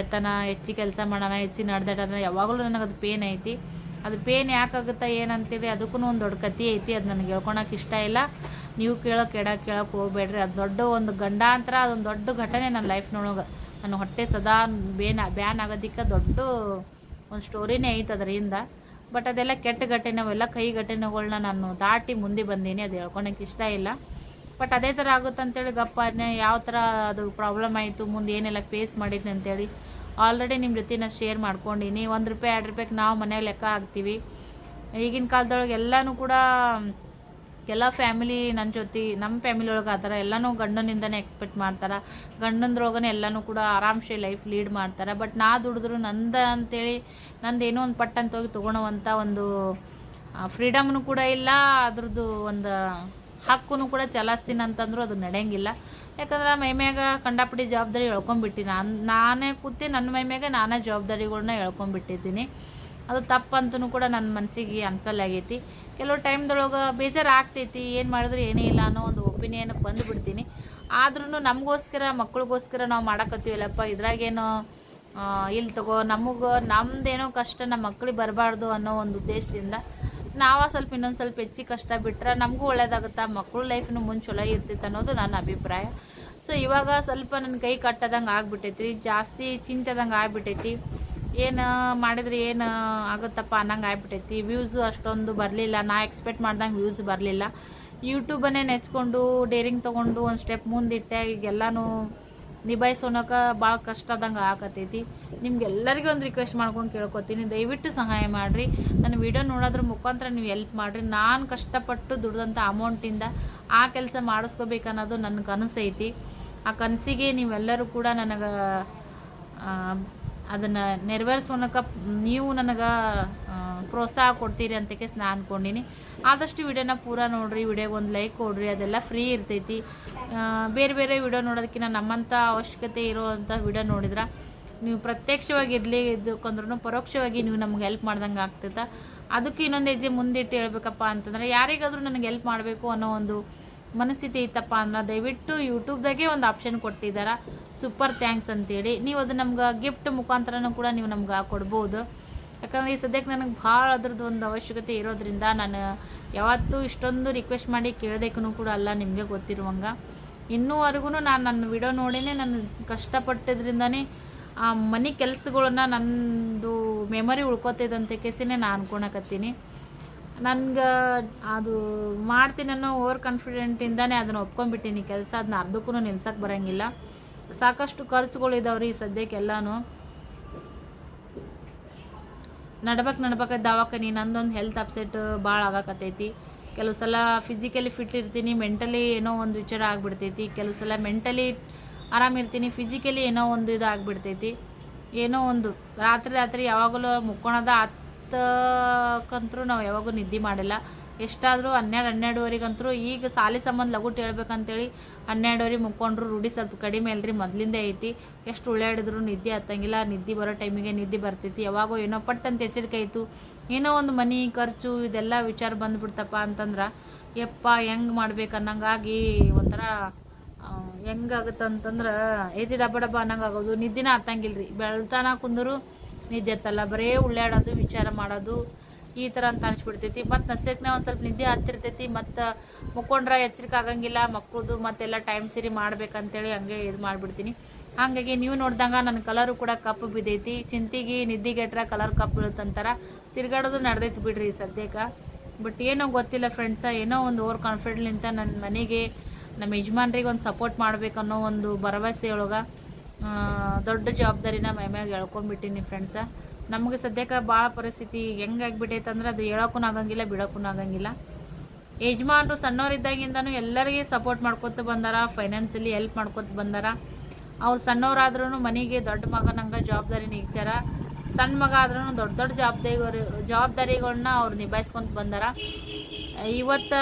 ಎತ್ತನ, ಹೆಚ್ಚಿ ಕೆಲಸ ಮಾಡೋಣ, ಹೆಚ್ಚಿ ನಡೆದಾಡೋಣ, ಯಾವಾಗಲೂ ನನಗೆ ಅದು ಪೇನ್ ಐತಿ. ಅದು ಪೇನ್ ಯಾಕಾಗುತ್ತಾ ಏನಂತೀವಿ ಅದಕ್ಕೂ ಒಂದು ದೊಡ್ಡ ಕತಿ ಐತಿ. ಅದು ನನಗೆ ಹೇಳ್ಕೊಳಕ್ಕೆ ಇಷ್ಟ ಇಲ್ಲ. ನೀವು ಕೇಳೋ ಕೆಡ ಕೇಳೋಕೆ ಹೋಗ್ಬೇಡ್ರಿ. ಅದು ದೊಡ್ಡ ಒಂದು ಗಂಡಾಂತರ, ಅದೊಂದು ದೊಡ್ಡ ಘಟನೆ ನನ್ನ ಲೈಫ್ನೊಳಗೆ ನನ್ನ ಹೊಟ್ಟೆ ಸದಾ ಬೇನ್, ಬ್ಯಾನ್ ಆಗೋದಿಕ್ಕೆ ದೊಡ್ಡ ಒಂದು ಸ್ಟೋರಿನೇ ಐತೆ ಅದರಿಂದ. ಬಟ್ ಅದೆಲ್ಲ ಕೆಟ್ಟ ಘಟನೆ ಅವೆಲ್ಲ ಕೈ ಘಟನೆಗಳನ್ನ ನಾನು ದಾಟಿ ಮುಂದೆ ಬಂದೀನಿ. ಅದು ಹೇಳ್ಕೊಳಕ್ಕೆ ಇಷ್ಟ ಇಲ್ಲ. ಬಟ್ ಅದೇ ಥರ ಆಗುತ್ತಂತೇಳಿ ಗಪ್ಪ ಅದನ್ನ ಯಾವ ಥರ ಅದು ಪ್ರಾಬ್ಲಮ್ ಆಯಿತು, ಮುಂದೆ ಏನೆಲ್ಲ ಫೇಸ್ ಮಾಡಿದ್ನಿ ಅಂತೇಳಿ ಆಲ್ರೆಡಿ ನಿಮ್ಮ ಜೊತೆನ ಶೇರ್ ಮಾಡ್ಕೊಂಡೀನಿ. ಒಂದು ರೂಪಾಯಿ, ಎರಡು ರೂಪಾಯಿಗೆ ನಾವು ಮನೆಯಾಗ ಲೆಕ್ಕ ಹಾಕ್ತೀವಿ. ಈಗಿನ ಕಾಲದೊಳಗೆ ಎಲ್ಲನೂ ಕೂಡ ಎಲ್ಲ ಫ್ಯಾಮಿಲಿ ನನ್ನ ಜೊತೆ ನಮ್ಮ ಫ್ಯಾಮಿಲಿ ಒಳಗೆ ಆ ಥರ ಎಲ್ಲನೂ ಗಂಡನಿಂದನೇ ಎಕ್ಸ್ಪೆಕ್ಟ್ ಮಾಡ್ತಾರೆ. ಗಂಡಂದ್ರೊಳಗನೆ ಎಲ್ಲನೂ ಕೂಡ ಆರಾಮ್ಸೆ ಲೈಫ್ ಲೀಡ್ ಮಾಡ್ತಾರೆ. ಬಟ್ ನಾ ದುಡಿದ್ರು ನಂದ ಅಂತೇಳಿ ನಂದು ಏನೋ ಒಂದು ಪಟ್ಟಂತ ಹೋಗಿ ತೊಗೊಳೋವಂಥ ಒಂದು ಫ್ರೀಡಮ್ನು ಕೂಡ ಇಲ್ಲ, ಅದ್ರದ್ದು ಒಂದು ಹಕ್ಕೂ ಕೂಡ ಚಲಾಯಿಸ್ತೀನಿ ಅಂತಂದ್ರು ಅದು ನಡೆಯಂಗಿಲ್ಲ. ಯಾಕಂದ್ರೆ ಮೈ ಮ್ಯಾಗ ಕಂಡಾಪಟ್ಟಿ ಜವಾಬ್ದಾರಿ ಎಳ್ಕೊಂಬಿಟ್ಟಿನಿ. ನಾನು, ನಾನೇ ಕೂತಿ ನನ್ನ ಮೈ ಮ್ಯಾಗ ನಾನೇ ಜವಾಬ್ದಾರಿಗಳನ್ನ ಎಳ್ಕೊಂಡ್ಬಿಟ್ಟಿದ್ದೀನಿ ಅದು ತಪ್ಪಂತೂ ಕೂಡ ನನ್ನ ಮನಸ್ಸಿಗೆ ಅನ್ಸಲ್ಲಾಗೈತಿ ಕೆಲವು ಟೈಮ್ದೊಳಗೆ ಬೇಜಾರು ಆಗ್ತೈತಿ ಏನು ಮಾಡಿದ್ರು ಏನೇ ಇಲ್ಲ ಅನ್ನೋ ಒಂದು ಒಪಿನಿಯನ್ಗೆ ಬಂದುಬಿಡ್ತೀನಿ. ಆದ್ರೂ ನಮಗೋಸ್ಕರ, ಮಕ್ಳಿಗೋಸ್ಕರ ನಾವು ಮಾಡಕತ್ತೀವಲ್ಲಪ್ಪ ಇದ್ರಾಗೇನೋ ಇಲ್ಲಿ ತಗೋ, ನಮಗೆ, ನಮ್ದೇನೋ ಕಷ್ಟ ನಮ್ಮ ಮಕ್ಳಿಗೆ ಬರಬಾರ್ದು ಅನ್ನೋ ಒಂದು ಉದ್ದೇಶದಿಂದ ನಾವ ಸ್ವಲ್ಪ ಇನ್ನೊಂದು ಸ್ವಲ್ಪ ಹೆಚ್ಚಿಗೆ ಕಷ್ಟ ಬಿಟ್ರೆ ನಮಗೂ ಒಳ್ಳೇದಾಗುತ್ತೆ. ಮಕ್ಕಳು ಲೈಫ್ನು ಮುಂದೆ ಚಲೋ ಇರ್ತಿತ್ತು ಅನ್ನೋದು ನನ್ನ ಅಭಿಪ್ರಾಯ. ಸೊ ಇವಾಗ ಸ್ವಲ್ಪ ನನ್ನ ಕೈ ಕಟ್ಟದಂಗೆ ಆಗ್ಬಿಟ್ಟೈತಿ ಜಾಸ್ತಿ ಚಿಂತೆದಂಗೆ ಆಗ್ಬಿಟ್ಟೈತಿ. ಏನು ಮಾಡಿದ್ರೆ ಏನು ಆಗುತ್ತಪ್ಪ ಅನ್ನಂಗೆ ಆಗ್ಬಿಟ್ಟೈತಿ. ವ್ಯೂಸು ಅಷ್ಟೊಂದು ಬರಲಿಲ್ಲ. ನಾ ಎಕ್ಸ್ಪೆಕ್ಟ್ ಮಾಡ್ದಂಗೆ ವ್ಯೂಸ್ ಬರಲಿಲ್ಲ. ಯೂಟ್ಯೂಬನ್ನೇ ನೆಚ್ಕೊಂಡು ಡೇರಿಂಗ್ ತೊಗೊಂಡು ಒಂದು ಸ್ಟೆಪ್ ಮುಂದಿಟ್ಟೆ. ಈಗೆಲ್ಲನೂ ನಿಭಾಯಿಸೋನಕ ಭಾಳ ಕಷ್ಟ ಆದಂಗೆ ಆಕತೈತಿ. ನಿಮ್ಗೆಲ್ಲರಿಗೂ ಒಂದು ರಿಕ್ವೆಸ್ಟ್ ಮಾಡ್ಕೊಂಡು ಕೇಳ್ಕೊತೀನಿ. ದಯವಿಟ್ಟು ಸಹಾಯ ಮಾಡಿರಿ. ನನ್ನ ವಿಡಿಯೋ ನೋಡೋದ್ರ ಮುಖಾಂತರ ನೀವು ಎಲ್ಪ್ ಮಾಡಿರಿ. ನಾನು ಕಷ್ಟಪಟ್ಟು ದುಡ್ದಂಥ ಅಮೌಂಟಿಂದ ಆ ಕೆಲಸ ಮಾಡಿಸ್ಕೋಬೇಕನ್ನೋದು ನನ್ನ ಕನಸೈತಿ ಆ ಕನಸಿಗೆ ನೀವೆಲ್ಲರೂ ಕೂಡ ನನಗೆ ಅದನ್ನು ನೆರವೇರಿಸೋನಕ ನೀವು ನನಗೆ ಪ್ರೋತ್ಸಾಹ ಕೊಡ್ತೀರಿ ಅಂತಕ್ಕೆ ನಾನು ಅಂದ್ಕೊಂಡಿನಿ ಆದಷ್ಟು ವಿಡಿಯೋನ ಪೂರ ನೋಡಿರಿ ವಿಡಿಯೋಗೆ ಒಂದು ಲೈಕ್ ಕೊಡ್ರಿ, ಅದೆಲ್ಲ ಫ್ರೀ ಇರ್ತೈತಿ. ಬೇರೆ ಬೇರೆ ವಿಡಿಯೋ ನೋಡೋದಕ್ಕಿಂತ ನಮ್ಮಂಥ ಅವಶ್ಯಕತೆ ಇರೋವಂಥ ವಿಡಿಯೋ ನೋಡಿದ್ರೆ ನೀವು ಪ್ರತ್ಯಕ್ಷವಾಗಿ ಇರಲಿ ಇದಕ್ಕಂದ್ರೂ ಪರೋಕ್ಷವಾಗಿ ನೀವು ನಮ್ಗೆ ಹೆಲ್ಪ್ ಮಾಡ್ದಂಗೆ ಆಗ್ತೈತೆ ಅದಕ್ಕೆ ಇನ್ನೊಂದು ಹೆಜ್ಜೆ ಮುಂದಿಟ್ಟು ಹೇಳ್ಬೇಕಪ್ಪ ಅಂತಂದ್ರೆ ಯಾರಿಗಾದ್ರೂ ನನಗೆ ಹೆಲ್ಪ್ ಮಾಡಬೇಕು ಅನ್ನೋ ಒಂದು ಮನಸ್ಥಿತಿ ಇತ್ತಪ್ಪ ಅಂದ್ರೆ ದಯವಿಟ್ಟು ಯೂಟ್ಯೂಬ್ದಾಗೆ ಒಂದು ಆಪ್ಷನ್ ಕೊಟ್ಟಿದ್ದಾರೆ ಸೂಪರ್ ಥ್ಯಾಂಕ್ಸ್ ಅಂತೇಳಿ. ನೀವು ಅದು ನಮ್ಗೆ ಗಿಫ್ಟ್ ಮುಖಾಂತರನೂ ಕೂಡ ನೀವು ನಮ್ಗೆ ಕೊಡ್ಬೋದು. ಯಾಕಂದರೆ ಈ ಸದ್ಯಕ್ಕೆ ನನಗೆ ಭಾಳ ಅದ್ರದ್ದು ಒಂದು ಅವಶ್ಯಕತೆ ಇರೋದ್ರಿಂದ ನಾನು ಯಾವತ್ತೂ ಇಷ್ಟೊಂದು ರಿಕ್ವೆಸ್ಟ್ ಮಾಡಿ ಕೇಳೋದಕ್ಕೂ ಕೂಡ ಅಲ್ಲ ನಿಮಗೆ ಗೊತ್ತಿರುವಂಗೆ. ಇನ್ನೂವರೆಗೂ ನಾನು ನನ್ನ ವಿಡಿಯೋ ನೋಡಿನೇ ನಾನು ಕಷ್ಟಪಟ್ಟಿದ್ರಿಂದನೇ ಆ ಮನೆ ಕೆಲಸಗಳನ್ನ ನಂದು ಮೆಮೊರಿ ಉಳ್ಕೊತಿದ್ದಂತೆ ಕೇಸಿನೇ ನಾನು ಅನ್ಕೊಳಕತ್ತೀನಿ. ನನ್ಗೆ ಅದು ಮಾಡ್ತೀನಿ ಅನ್ನೋ ಓವರ್ ಕಾನ್ಫಿಡೆಂಟಿಂದನೇ ಅದನ್ನು ಒಪ್ಕೊಂಡ್ಬಿಟ್ಟಿನಿ. ಕೆಲಸ ಅದನ್ನ ಅರ್ಧಕ್ಕೂ ನಿಲ್ಸಕ್ಕೆ ಬರೋಂಗಿಲ್ಲ. ಸಾಕಷ್ಟು ಖರ್ಚುಗಳು ಇದಾವ್ರಿ ಈ ಸದ್ಯಕ್ಕೆಲ್ಲಾನು ನಡ್ಬೇಕು ನಡ್ಬೇಕಾದ ದವಾಖಾನಿ, ನಂದೊಂದು ಹೆಲ್ತ್ ಅಪ್ಸೆಟ್ ಭಾಳ ಆಗಾಕತ್ತೈತಿ. ಕೆಲವು ಸಲ ಫಿಸಿಕಲಿ ಫಿಟ್ ಇರ್ತೀನಿ ಮೆಂಟಲಿ ಏನೋ ಒಂದು ವಿಚಾರ ಆಗಿಬಿಡ್ತೈತಿ, ಕೆಲವು ಸಲ ಮೆಂಟಲಿ ಆರಾಮಿರ್ತೀನಿ ಫಿಸಿಕಲಿ ಏನೋ ಒಂದು ಇದು ಆಗಿಬಿಡ್ತೈತಿ. ಏನೋ ಒಂದು ರಾತ್ರಿ ರಾತ್ರಿ ಯಾವಾಗಲೂ ಮುಕ್ಕೊಳದ ಹತ್ತಕ್ಕಂತರೂ ನಾವು ಯಾವಾಗೂ ನಿದ್ದೆ ಮಾಡಿಲ್ಲ. ಎಷ್ಟಾದರೂ ಹನ್ನೆರಡು, ಹನ್ನೆರಡುವರೆಗಂತರೂ ಈಗ ಸಾಲಿ ಸಂಬಂಧ ಲಗುಟ್ ಹೇಳ್ಬೇಕಂತೇಳಿ ಹನ್ನೆರಡುವರೆ ಮುಕ್ಕೊಂಡ್ರು ರೂಢಿ ಸ್ವಲ್ಪ ಕಡಿಮೆ ಅಲ್ರಿ ಮೊದಲಿಂದ ಐತಿ. ಎಷ್ಟು ಉಳ್ಳಾಡಿದ್ರು ನಿದ್ದೆ ಹತ್ತಂಗಿಲ್ಲ, ನಿದ್ದೆ ಬರೋ ಟೈಮಿಗೆ ನಿದ್ದೆ ಬರ್ತೈತಿ. ಯಾವಾಗೋ ಏನೋ ಪಟ್ ಅಂತ ಎಚ್ಚರಿಕೆ ಆಯಿತು. ಏನೋ ಒಂದು ಮನೆ ಖರ್ಚು ಇದೆಲ್ಲ ವಿಚಾರ ಬಂದ್ಬಿಡ್ತಪ್ಪ ಅಂತಂದ್ರೆ, ಯಪ್ಪ ಹೆಂಗೆ ಮಾಡ್ಬೇಕು ಅನ್ನಂಗಾಗಿ ಒಂಥರ ಹೆಂಗಾಗತ್ತಂತಂದ್ರೆ ಏತಿ ಡಬ್ಬ ಡಬ್ಬ ಅನ್ನಂಗೆ ಆಗೋದು ಹತ್ತಂಗಿಲ್ಲ ರೀ ಬೆಳ್ತಾನ ಕುಂದರು ನಿದ್ದೆ ಹತ್ತಲ್ಲ. ಬರೇ ಉಳ್ಳಾಡೋದು, ವಿಚಾರ ಮಾಡೋದು. ಈ ಥರ ಅಂತ ಅನಿಸ್ಬಿಡ್ತೈತಿ. ಮತ್ತು ನಸಕ್ನೆ ಒಂದು ಸ್ವಲ್ಪ ನಿದ್ದೆ ಹತ್ತಿರ್ತೈತಿ, ಮತ್ತು ಮುಕ್ಕೊಂಡ್ರೆ ಎಚ್ಚರಿಕೆ ಆಗಂಗಿಲ್ಲ ಮಕ್ಕಳದು ಮತ್ತೆಲ್ಲ ಟೈಮ್ ಸರಿ ಮಾಡ್ಬೇಕಂತೇಳಿ ಹಂಗೆ ಇದು ಮಾಡಿಬಿಡ್ತೀನಿ. ಹಾಗಾಗಿ ನೀವು ನೋಡ್ದಂಗೆ ನನ್ನ ಕಲರು ಕೂಡ ಕಪ್ಪು ಬಿದ್ದೈತಿ. ಚಿಂತಿಗೆ ನಿದ್ದಿಗೆಟ್ರ ಕಲರ್ ಕಪ್ಪು ಇರುತ್ತಂತಾರೆ. ತಿರ್ಗಾಡೋದು ನಡೆದೈತಿ ಬಿಡ್ರಿ ಸದ್ಯಕ್ಕೆ. ಬಟ್ ಏನೋ ಗೊತ್ತಿಲ್ಲ ಫ್ರೆಂಡ್ಸ ಏನೋ ಒಂದು ಓವರ್ ಕಾನ್ಫಿಡೆಂಟ್ಲಿಂತ ನನ್ನ ಮನೆಗೆ ನಮ್ಮ ಯಜಮಾನ್ರಿಗೆ ಒಂದು ಸಪೋರ್ಟ್ ಮಾಡ್ಬೇಕನ್ನೋ ಒಂದು ಭರವಸೆ ದೊಡ್ಡ ಜವಾಬ್ದಾರಿನ ಮೈ ಮ್ಯಾಗ ಎಳ್ಕೊಂಡ್ಬಿಟ್ಟಿನಿ ಫ್ರೆಂಡ್ಸ ನಮಗೆ ಸದ್ಯಕ್ಕೆ ಭಾಳ ಪರಿಸ್ಥಿತಿ ಹೆಂಗಾಗ್ಬಿಟ್ಟೈತೆ ಅಂದ್ರೆ ಅದು ಹೇಳೋಕ್ಕೂ ಆಗಂಗಿಲ್ಲ ಬಿಡೋಕ್ಕೂ ಆಗಂಗಿಲ್ಲ. ಯಜಮಾನ್ರು ಸಣ್ಣವರಿದ್ದಾಗಿಂದನೂ ಎಲ್ಲರಿಗೆ ಸಪೋರ್ಟ್ ಮಾಡ್ಕೊತ ಬಂದಾರ ಫೈನಾನ್ಸಿಯಲಿ ಹೆಲ್ಪ್ ಮಾಡ್ಕೊತ ಬಂದಾರ. ಅವ್ರು ಸಣ್ಣವರಾದ್ರೂ ಮನೆಗೆ ದೊಡ್ಡ ಮಗನಂಗೆ ಜವಾಬ್ದಾರಿ ನೀಗ್ಸ್ಯಾರ. ಸಣ್ಣ ಮಗ ಆದ್ರೂ ದೊಡ್ಡ ದೊಡ್ಡ ಜವಾಬ್ದಾರಿ ಜವಾಬ್ದಾರಿಗಳನ್ನ ಅವ್ರು ನಿಭಾಯಿಸ್ಕೊಂತ ಬಂದಾರ. ಇವತ್ತು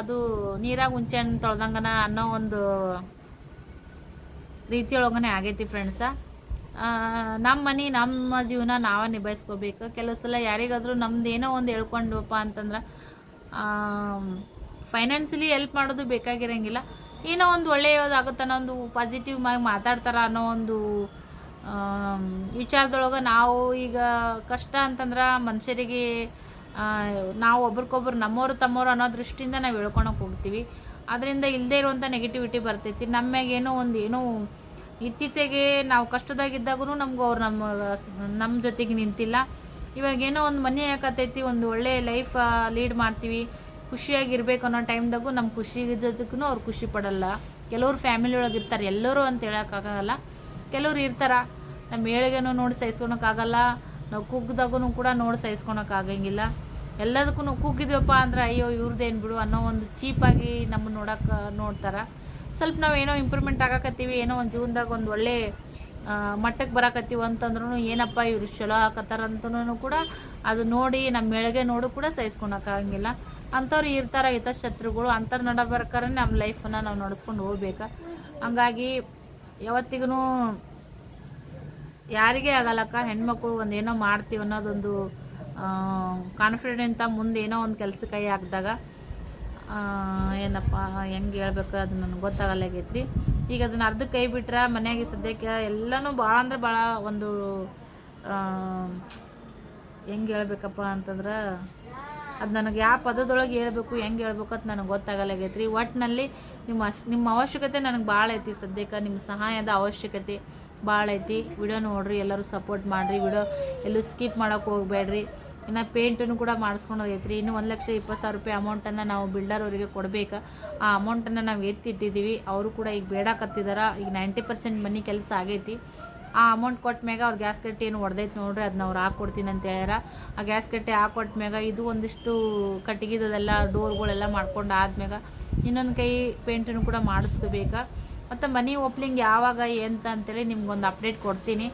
ಅದು ನೀರಾಗ ಉಂಚೆ ಹಣ್ಣು ತೊಳ್ದಂಗನ ಅನ್ನೋ ಒಂದು ರೀತಿಯೊಳಗನೆ ಆಗೈತಿ ಫ್ರೆಂಡ್ಸ ನಮ್ಮ ಮನೆ ನಮ್ಮ ಜೀವನ ನಾವೇ ನಿಭಾಯಿಸ್ಕೋಬೇಕು. ಕೆಲವು ಸಲ ಯಾರಿಗಾದ್ರೂ ನಮ್ದು ಏನೋ ಒಂದು ಹೇಳ್ಕೊಂಡ್ವಪ್ಪ ಅಂತಂದ್ರೆ ಫೈನಾನ್ಸಿಯಲಿ ಹೆಲ್ಪ್ ಮಾಡೋದು ಬೇಕಾಗಿರಂಗಿಲ್ಲ. ಏನೋ ಒಂದು ಅನ್ನೋ ಒಂದು ಪಾಸಿಟಿವ್ ಆಗಿ ಮಾತಾಡ್ತಾರ ಅನ್ನೋ ಒಂದು ವಿಚಾರದೊಳಗೆ ನಾವು ಈಗ ಕಷ್ಟ ಅಂತಂದ್ರೆ ಮನುಷ್ಯರಿಗೆ ನಾವು ಒಬ್ರಿಗೊಬ್ರು ನಮ್ಮವರು ತಮ್ಮವರು ಅನ್ನೋ ದೃಷ್ಟಿಯಿಂದ ನಾವು ಹೇಳ್ಕೊಳಕ್ ಹೋಗ್ತೀವಿ. ಅದರಿಂದ ಇಲ್ಲದೇ ಇರುವಂಥ ನೆಗೆಟಿವಿಟಿ ಬರ್ತೈತಿ. ಮ್ಯಾಗ ಏನೋ ಒಂದು, ಏನೋ ಇತ್ತೀಚೆಗೆ ನಾವು ಕಷ್ಟದಾಗಿದ್ದಾಗೂ ನಮಗೂ ಅವ್ರು ನಮ್ಮ ನಮ್ಮ ಜೊತೆಗೆ ನಿಂತಿಲ್ಲ. ಇವಾಗ ಏನೋ ಒಂದು ಮನೆ ಯಾಕತ್ತೈತಿ ಒಂದು ಒಳ್ಳೆ ಲೈಫ್ ಲೀಡ್ ಮಾಡ್ತೀವಿ. ಖುಷಿಯಾಗಿರ್ಬೇಕು ಅನ್ನೋ ಟೈಮ್ದಾಗೂ ನಮ್ಮ ಖುಷಿ ಜೊತೆಗೂ ಅವ್ರು ಖುಷಿ ಪಡಲ್ಲ. ಕೆಲವ್ರು ಫ್ಯಾಮಿಲಿ ಒಳಗೆ ಇರ್ತಾರೆ. ಎಲ್ಲರೂ ಅಂತ ಹೇಳೋಕ್ಕಾಗಲ್ಲ ಕೆಲವ್ರು ಇರ್ತಾರ. ನಮ್ಮ ಏಳಿಗೆನೂ ನೋಡಿ ಸಹಿಸ್ಕೊಳಕ್ಕಾಗಲ್ಲ ನಾವು ಕುಗ್ದಾಗೂ ಕೂಡ ನೋಡಿ ಸಹಿಸ್ಕೊಳಕ್ಕಾಗಂಗಿಲ್ಲ ಎಲ್ಲದಕ್ಕೂ ಕುಗ್ಗಿದ್ವಪ್ಪ ಅಂದ್ರೆ, ಅಯ್ಯೋ ಇವ್ರದ್ದೇನು ಬಿಡು ಅನ್ನೋ ಒಂದು ಚೀಪಾಗಿ ನಮ್ಮನ್ನ ನೋಡಕ್ಕೆ ನೋಡ್ತಾರ. ಸ್ವಲ್ಪ ನಾವು ಏನೋ ಇಂಪ್ರೂವ್ಮೆಂಟ್ ಆಗಕತ್ತೀವಿ, ಏನೋ ಒಂದು ಜೀವನದಾಗ ಒಂದು ಒಳ್ಳೆ ಮಟ್ಟಕ್ಕೆ ಬರಾಕತ್ತೀವಿ ಅಂತಂದ್ರೂ ಏನಪ್ಪ ಇವ್ರು ಚಲೋ ಆಕತ್ತಾರಂತನೂ ಕೂಡ ಅದು ನೋಡಿ ನಮ್ಮ ಮೇಳೆಗೆ ನೋಡು ಕೂಡ ಸಹಿಸ್ಕೊಳಕ್ಕಾಗಂಗಿಲ್ಲ ಅಂಥವ್ರು ಇರ್ತಾರ ಹಿತಶತ್ರುಗಳು ಅಂಥವ್ರು ನಡಬರ್ಕಾರ ನಮ್ಮ ಲೈಫನ್ನು ನಾವು ನಡೆಸ್ಕೊಂಡು ಹೋಗ್ಬೇಕು. ಹಂಗಾಗಿ ಯಾವತ್ತಿಗೂ ಯಾರಿಗೇ ಆಗಲ್ಲಕ್ಕ, ಹೆಣ್ಮಕ್ಳು ಒಂದು ಏನೋ ಮಾಡ್ತೀವಿ ಅನ್ನೋದೊಂದು ಕಾನ್ಫಿಡೆಂಟ ಮುಂದೆ ಏನೋ ಒಂದು ಕೆಲಸ ಕೈ ಹಾಕಿದಾಗ ಏನಪ್ಪ, ಹೆಂಗೆ ಹೇಳ್ಬೇಕು ಅದು ನನಗೆ ರೀ ಈಗ ಅದನ್ನು ಅರ್ಧ ಕೈ ಬಿಟ್ರೆ ಮನೆಯಾಗೆ ಸದ್ಯಕ್ಕೆ ಎಲ್ಲನೂ ಭಾಳ ಅಂದ್ರೆ ಭಾಳ ಒಂದು ಹೆಂಗೆ ಹೇಳ್ಬೇಕಪ್ಪ ಅಂತಂದ್ರೆ ಅದು ನನಗೆ ಯಾವ ಪದದೊಳಗೆ ಹೇಳ್ಬೇಕು, ಹೆಂಗೆ ಹೇಳ್ಬೇಕು ಅಂತ ನನಗೆ ಗೊತ್ತಾಗಲ್ಲಾಗೈತ್ರಿ. ಒಟ್ಟಿನಲ್ಲಿ ನಿಮ್ಮ ಅಸ್ ನಿಮ್ಮ ಅವಶ್ಯಕತೆ ನನಗೆ ಭಾಳ ಐತಿ ಸದ್ಯಕ್ಕೆ, ನಿಮ್ಮ ಸಹಾಯದ ಅವಶ್ಯಕತೆ ಭಾಳ ಐತಿ. ವಿಡಿಯೋ ನೋಡ್ರಿ, ಎಲ್ಲರೂ ಸಪೋರ್ಟ್ ಮಾಡಿರಿ. ವಿಡಿಯೋ ಎಲ್ಲೂ ಸ್ಕಿಪ್ ಮಾಡೋಕೆ ಹೋಗ್ಬೇಡ್ರಿ. ಇನ್ನು ಪೇಂಟನ್ನು ಕೂಡ ಮಾಡಿಸ್ಕೊಂಡು ಹೋಗೈತ್ರಿ. ಇನ್ನು ಒಂದು ಲಕ್ಷ ಇಪ್ಪತ್ತು ಸಾವಿರ ರೂಪಾಯಿ ಅಮೌಂಟನ್ನು ನಾವು ಬಿಲ್ಡರ್ ಅವರಿಗೆ ಕೊಡಬೇಕು. ಆ ಅಮೌಂಟನ್ನು ನಾವು ಎತ್ತಿಟ್ಟಿದ್ದೀವಿ. ಅವರು ಕೂಡ ಈಗ ಬೇಡಾಕತ್ತಿದ್ದಾರೆ ಈಗ ನೈಂಟಿ ಪರ್ಸೆಂಟ್ ಮನಿ ಕೆಲಸ ಆಗೈತಿ. ಆ ಅಮೌಂಟ್ ಕೊಟ್ಟ ಮ್ಯಾಗ ಅವ್ರು ಗ್ಯಾಸ್ ಕಟ್ಟಿ ಏನು ಹೊಡೆದೈತೆ ನೋಡ್ರಿ. ಅದನ್ನ ಅವ್ರು ಹಾಕ್ಕೊಡ್ತೀನಿ ಅಂತ ಹೇಳ್ಯಾರ. ಆ ಗ್ಯಾಸ್ ಕಟ್ಟಿ ಹಾಕೊಟ್ಟ ಮ್ಯಾಗ ಇದು ಒಂದಿಷ್ಟು ಕಟ್ಟಿಗೆದೆಲ್ಲ ಡೋರ್ಗಳೆಲ್ಲ ಮಾಡ್ಕೊಂಡು ಆದ್ಮ್ಯಾಗ ಇನ್ನೊಂದು ಕೈ ಪೇಂಟನ್ನು ಕೂಡ ಮಾಡಿಸ್ಕೋಬೇಕಾ. ಮತ್ತು ಮನಿ ಓಪ್ನಿಂಗ್ ಯಾವಾಗ, ಎಂತ ಅಂತೇಳಿ ನಿಮ್ಗೊಂದು ಅಪ್ಡೇಟ್ ಕೊಡ್ತೀನಿ.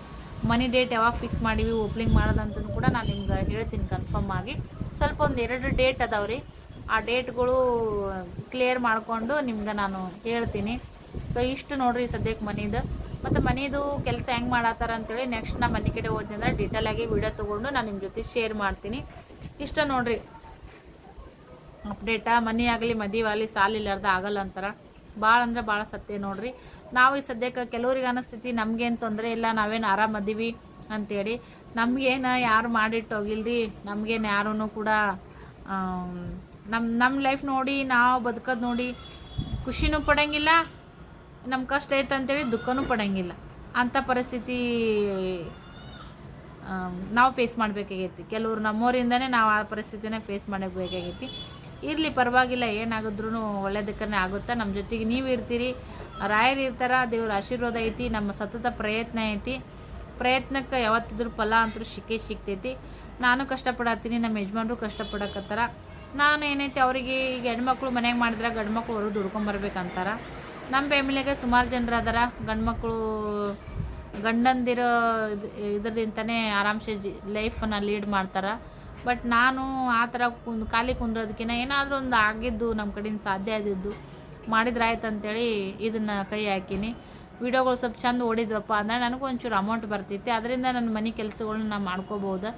ಮನಿ ಡೇಟ್ ಯಾವಾಗ ಫಿಕ್ಸ್ ಮಾಡೀವಿ ಓಪನಿಂಗ್ ಮಾಡೋದಂತೂ ಕೂಡ ನಾನು ನಿಮ್ಗೆ ಹೇಳ್ತೀನಿ ಕನ್ಫರ್ಮ್ ಆಗಿ. ಸ್ವಲ್ಪ ಒಂದು ಎರಡು ಡೇಟ್ ಅದಾವ್ರಿ. ಆ ಡೇಟ್ಗಳು ಕ್ಲಿಯರ್ ಮಾಡಿಕೊಂಡು ನಿಮ್ಗೆ ನಾನು ಹೇಳ್ತೀನಿ. ಸೊ ಇಷ್ಟು ನೋಡ್ರಿ ಸದ್ಯಕ್ಕೆ ಮನಿದು. ಮತ್ತು ಮನಿದು ಕೆಲಸ ಹೆಂಗೆ ಮಾಡತ್ತಾರ ಅಂತೇಳಿ ನೆಕ್ಸ್ಟ್ ನಾ ಮನೆ ಕಡೆ ಹೋದ್ನಿ ಅಂದ್ರೆ ಡೀಟೇಲ್ ಆಗಿ ವಿಡಿಯೋ ತೊಗೊಂಡು ನಾನು ನಿಮ್ಮ ಜೊತೆ ಶೇರ್ ಮಾಡ್ತೀನಿ. ಇಷ್ಟ ನೋಡ್ರಿ. ಅಪ್ಡೇಟಾ ಮನೆ ಆಗಲಿ ಮದುವೆ ಆಗಲಿ ಸಾಲಿಲ್ಲಾರ್ದ ಆಗಲ್ಲ ಅಂತಾರ. ಭಾಳ ಅಂದ್ರೆ ಭಾಳ ಸತ್ಯ ನೋಡ್ರಿ. ನಾವು ಈ ಸದ್ಯಕ್ಕೆ ಕೆಲವ್ರಿಗೆ ಅನಿಸ್ತೈತಿ ನಮ್ಗೇನು ತೊಂದರೆ ಇಲ್ಲ, ನಾವೇನು ಆರಾಮದೀವಿ ಅಂತೇಳಿ. ನಮಗೇನು ಯಾರು ಮಾಡಿಟ್ಟು ಹೋಗಿಲ್ರಿ, ನಮ್ಗೇನು ಯಾರೂ ಕೂಡ ನಮ್ಮ ನಮ್ಮ ಲೈಫ್ ನೋಡಿ, ನಾವು ಬದುಕೋದು ನೋಡಿ ಖುಷಿನೂ ಪಡೋಂಗಿಲ್ಲ ನಮ್ಮ ಕಷ್ಟ ಐತೆ ಅಂತೇಳಿ ದುಃಖನೂ ಪಡೋಂಗಿಲ್ಲ. ಅಂಥ ಪರಿಸ್ಥಿತಿ ನಾವು ಫೇಸ್ ಮಾಡಬೇಕಾಗೈತಿ. ಕೆಲವ್ರು ನಮ್ಮೂರಿಂದನೇ ನಾವು ಆ ಪರಿಸ್ಥಿತಿನ ಫೇಸ್ ಮಾಡಬೇಕಾಗೈತಿ. ಇರಲಿ, ಪರವಾಗಿಲ್ಲ ಏನಾಗಿದ್ರೂ ಒಳ್ಳೇದಕ್ಕನೇ ಆಗುತ್ತೆ? ನಮ್ಮ ಜೊತೆಗೆ ನೀವು ಇರ್ತೀರಿ. ರಾಯರು ಇರ್ತಾರ, ದೇವ್ರ ಆಶೀರ್ವಾದ ಐತಿ, ನಮ್ಮ ಸತತ ಪ್ರಯತ್ನ ಐತಿ. ಪ್ರಯತ್ನಕ್ಕೆ ಯಾವತ್ತಿದ್ರೂ ಫಲ ಅಂತೂ ಸಿಕ್ಕೇ ಸಿಗ್ತೈತಿ. ನಾನು ಕಷ್ಟಪಡತ್ತೀನಿ, ನಮ್ಮ ಯಜಮಾನ್ರು ಕಷ್ಟಪಡಕತ್ತಾರ. ನಾನು ಏನೈತಿ, ಅವರಿಗೆ ಈಗ ಹೆಣ್ಮಕ್ಳು ಮನೆಗೆ ಮಾಡಿದ್ರೆ ಗಂಡು ಮಕ್ಳು ಹೊರಗೆ ದುಡ್ಕೊಂಬರ್ಬೇಕಂತಾರ. ನಮ್ಮ ಫ್ಯಾಮಿಲಿಯಾಗೆ ಸುಮಾರು ಜನರು ಅದಾರ. ಗಂಡು ಮಕ್ಕಳು ಗಂಡಂದಿರೋ ಇದರಿಂದನೇ ಆರಾಮ್ಸೆ ಜಿ ಲೈಫನ್ನು ಲೀಡ್ ಮಾಡ್ತಾರೆ. ಬಟ್ ನಾನು ಆ ಥರ ಕುಂದ್, ಖಾಲಿ ಕುಂದ್ರೋದಕ್ಕಿಂತ ಏನಾದರೂ ಒಂದು ಆಗಿದ್ದು ನಮ್ಮ ಕಡೆಯಿಂದ ಸಾಧ್ಯ ಆದಿದ್ದು ಮಾಡಿದ್ರೆ ಆಯ್ತು ಅಂತೇಳಿ ಇದನ್ನು ಕೈ ಹಾಕೀನಿ. ವಿಡಿಯೋಗಳು ಸ್ವಲ್ಪ ಚಂದ ಓಡಿದ್ವಪ್ಪ ಅಂದ್ರೆ ನನಗೂ ಒಂಚೂರು ಅಮೌಂಟ್ ಬರ್ತೈತಿ ಅದರಿಂದ ನನ್ನ ಮನೆ ಕೆಲಸಗಳ್ನ ನಾನು ಮಾಡ್ಕೋಬೋದು.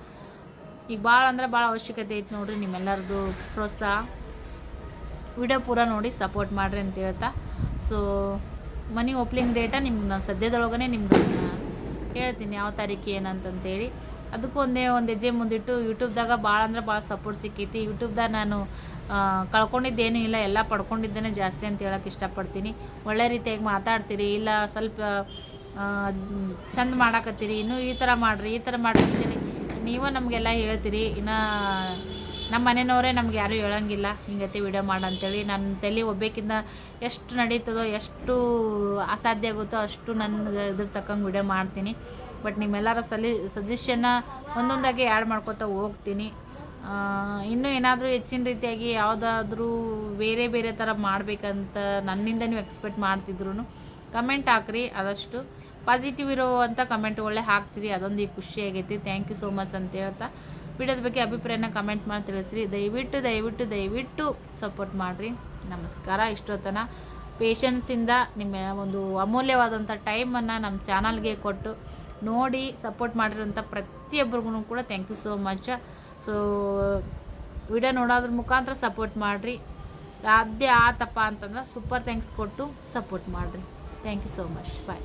ಈಗ ಭಾಳ ಅಂದ್ರೆ ಭಾಳ ಅವಶ್ಯಕತೆ ಐತೆ ನೋಡ್ರಿ ನಿಮ್ಮೆಲ್ಲರದು ಪ್ರೋತ್ಸಾಹ. ವಿಡಿಯೋ ಪೂರ ನೋಡಿ ಸಪೋರ್ಟ್ ಮಾಡಿರಿ ಅಂತ ಹೇಳ್ತಾ. ಸೊ ಮನಿ ಓಪ್ನಿಂಗ್ ಡೇಟ ನಿಮ್ಮ ಸದ್ಯದೊಳಗನೆ ನಿಮ್ಗೆ ಹೇಳ್ತೀನಿ. ಯಾವ ತಾರೀಕು ಏನಂತಂತೇಳಿ. ಅದಕ್ಕೂ ಒಂದೇ ಹೆಜ್ಜೆ ಮುಂದಿಟ್ಟು ಯೂಟ್ಯೂಬ್ದಾಗ ಭಾಳ ಅಂದ್ರೆ ಭಾಳ ಸಪೋರ್ಟ್ ಸಿಕ್ಕೈತಿ. ಯೂಟ್ಯೂಬ್ದಾಗ ನಾನು ಕಳ್ಕೊಂಡಿದ್ದೇನೂ ಇಲ್ಲ, ಎಲ್ಲ ಪಡ್ಕೊಂಡಿದ್ದೇನೆ ಜಾಸ್ತಿ ಅಂತ ಹೇಳಕ್ಕೆ ಇಷ್ಟಪಡ್ತೀನಿ. ಒಳ್ಳೆ ರೀತಿಯಾಗಿ ಮಾತಾಡ್ತೀರಿ, ಇಲ್ಲ ಸ್ವಲ್ಪ ಚಂದ ಮಾಡಾಕತ್ತೀರಿ, ಇನ್ನೂ ಈ ಥರ ಮಾಡಿರಿ, ಈ ಥರ ಮಾಡಿರಿ ಅಂತೀರಿ ನೀವು ನಮಗೆಲ್ಲ ಹೇಳ್ತೀರಿ, ಇನ್ನು ನಮ್ಮ ಮನೆಯವರೇ ನಮ್ಗೆ ಯಾರೂ ಹೇಳಂಗಿಲ್ಲ, ಹಿಂಗತಿ ವಿಡಿಯೋ ಮಾಡು ಅಂತೇಳಿ. ನನ್ನ ತಲೆ ಒಬ್ಬಕ್ಕಿಂತ ಎಷ್ಟು ನಡೀತದೋ, ಎಷ್ಟು ಅಸಾಧ್ಯ ಆಗುತ್ತೋ ಅಷ್ಟು ನನಗೆ ಇದ್ರ ತಕ್ಕಂಗೆ ವಿಡಿಯೋ ಮಾಡ್ತೀನಿ. ಬಟ್ ನಿಮ್ಮೆಲ್ಲರ ಸಲಿ ಸಜೆಷನ್ನ ಒಂದೊಂದಾಗಿ ಆ್ಯಡ್ ಮಾಡ್ಕೊತಾ ಹೋಗ್ತೀನಿ. ಇನ್ನೂ ಏನಾದರೂ ಹೆಚ್ಚಿನ ರೀತಿಯಾಗಿ ಯಾವುದಾದ್ರೂ ಬೇರೆ ಬೇರೆ ಥರ ಮಾಡಬೇಕಂತ ನನ್ನಿಂದ ನೀವು ಎಕ್ಸ್ಪೆಕ್ಟ್ ಮಾಡ್ತಿದ್ರು ಕಮೆಂಟ್ ಹಾಕ್ರಿ ಆದಷ್ಟು ಪಾಸಿಟಿವ್ ಇರೋವಂಥ ಒಳ್ಳೆ ಹಾಕ್ತೀರಿ, ಅದೊಂದು ಈಗ ಖುಷಿ ಆಗೈತಿ. ಥ್ಯಾಂಕ್ ಯು ಸೋ ಮಚ್ ಅಂತ ಹೇಳ್ತಾ. ವಿಡಿಯೋದ ಬಗ್ಗೆ ಅಭಿಪ್ರಾಯನ ಕಮೆಂಟ್ ಮಾಡಿ ತಿಳಿಸ್ರಿ. ದಯವಿಟ್ಟು ದಯವಿಟ್ಟು ದಯವಿಟ್ಟು ಸಪೋರ್ಟ್ ಮಾಡಿರಿ. ನಮಸ್ಕಾರ. ಇಷ್ಟೊತ್ತನ ಪೇಷನ್ಸಿಂದ ನಿಮ್ಮ ಒಂದು ಅಮೂಲ್ಯವಾದಂಥ ಟೈಮನ್ನು ನಮ್ಮ ಚಾನಲ್ಗೆ ಕೊಟ್ಟು ನೋಡಿ ಸಪೋರ್ಟ್ ಮಾಡಿರೋಂಥ ಪ್ರತಿಯೊಬ್ಬರಿಗೂ ಕೂಡ thank you so much so video ನೋಡೋದ್ರ ಮುಖಾಂತರ ಸಪೋರ್ಟ್ ಮಾಡಿರಿ. ಸಾಧ್ಯ ಆತಪ್ಪ ಅಂತಂದ್ರೆ ಸೂಪರ್ ಥ್ಯಾಂಕ್ಸ್ ಕೊಟ್ಟು ಸಪೋರ್ಟ್ ಮಾಡಿರಿ. Thank you so much bye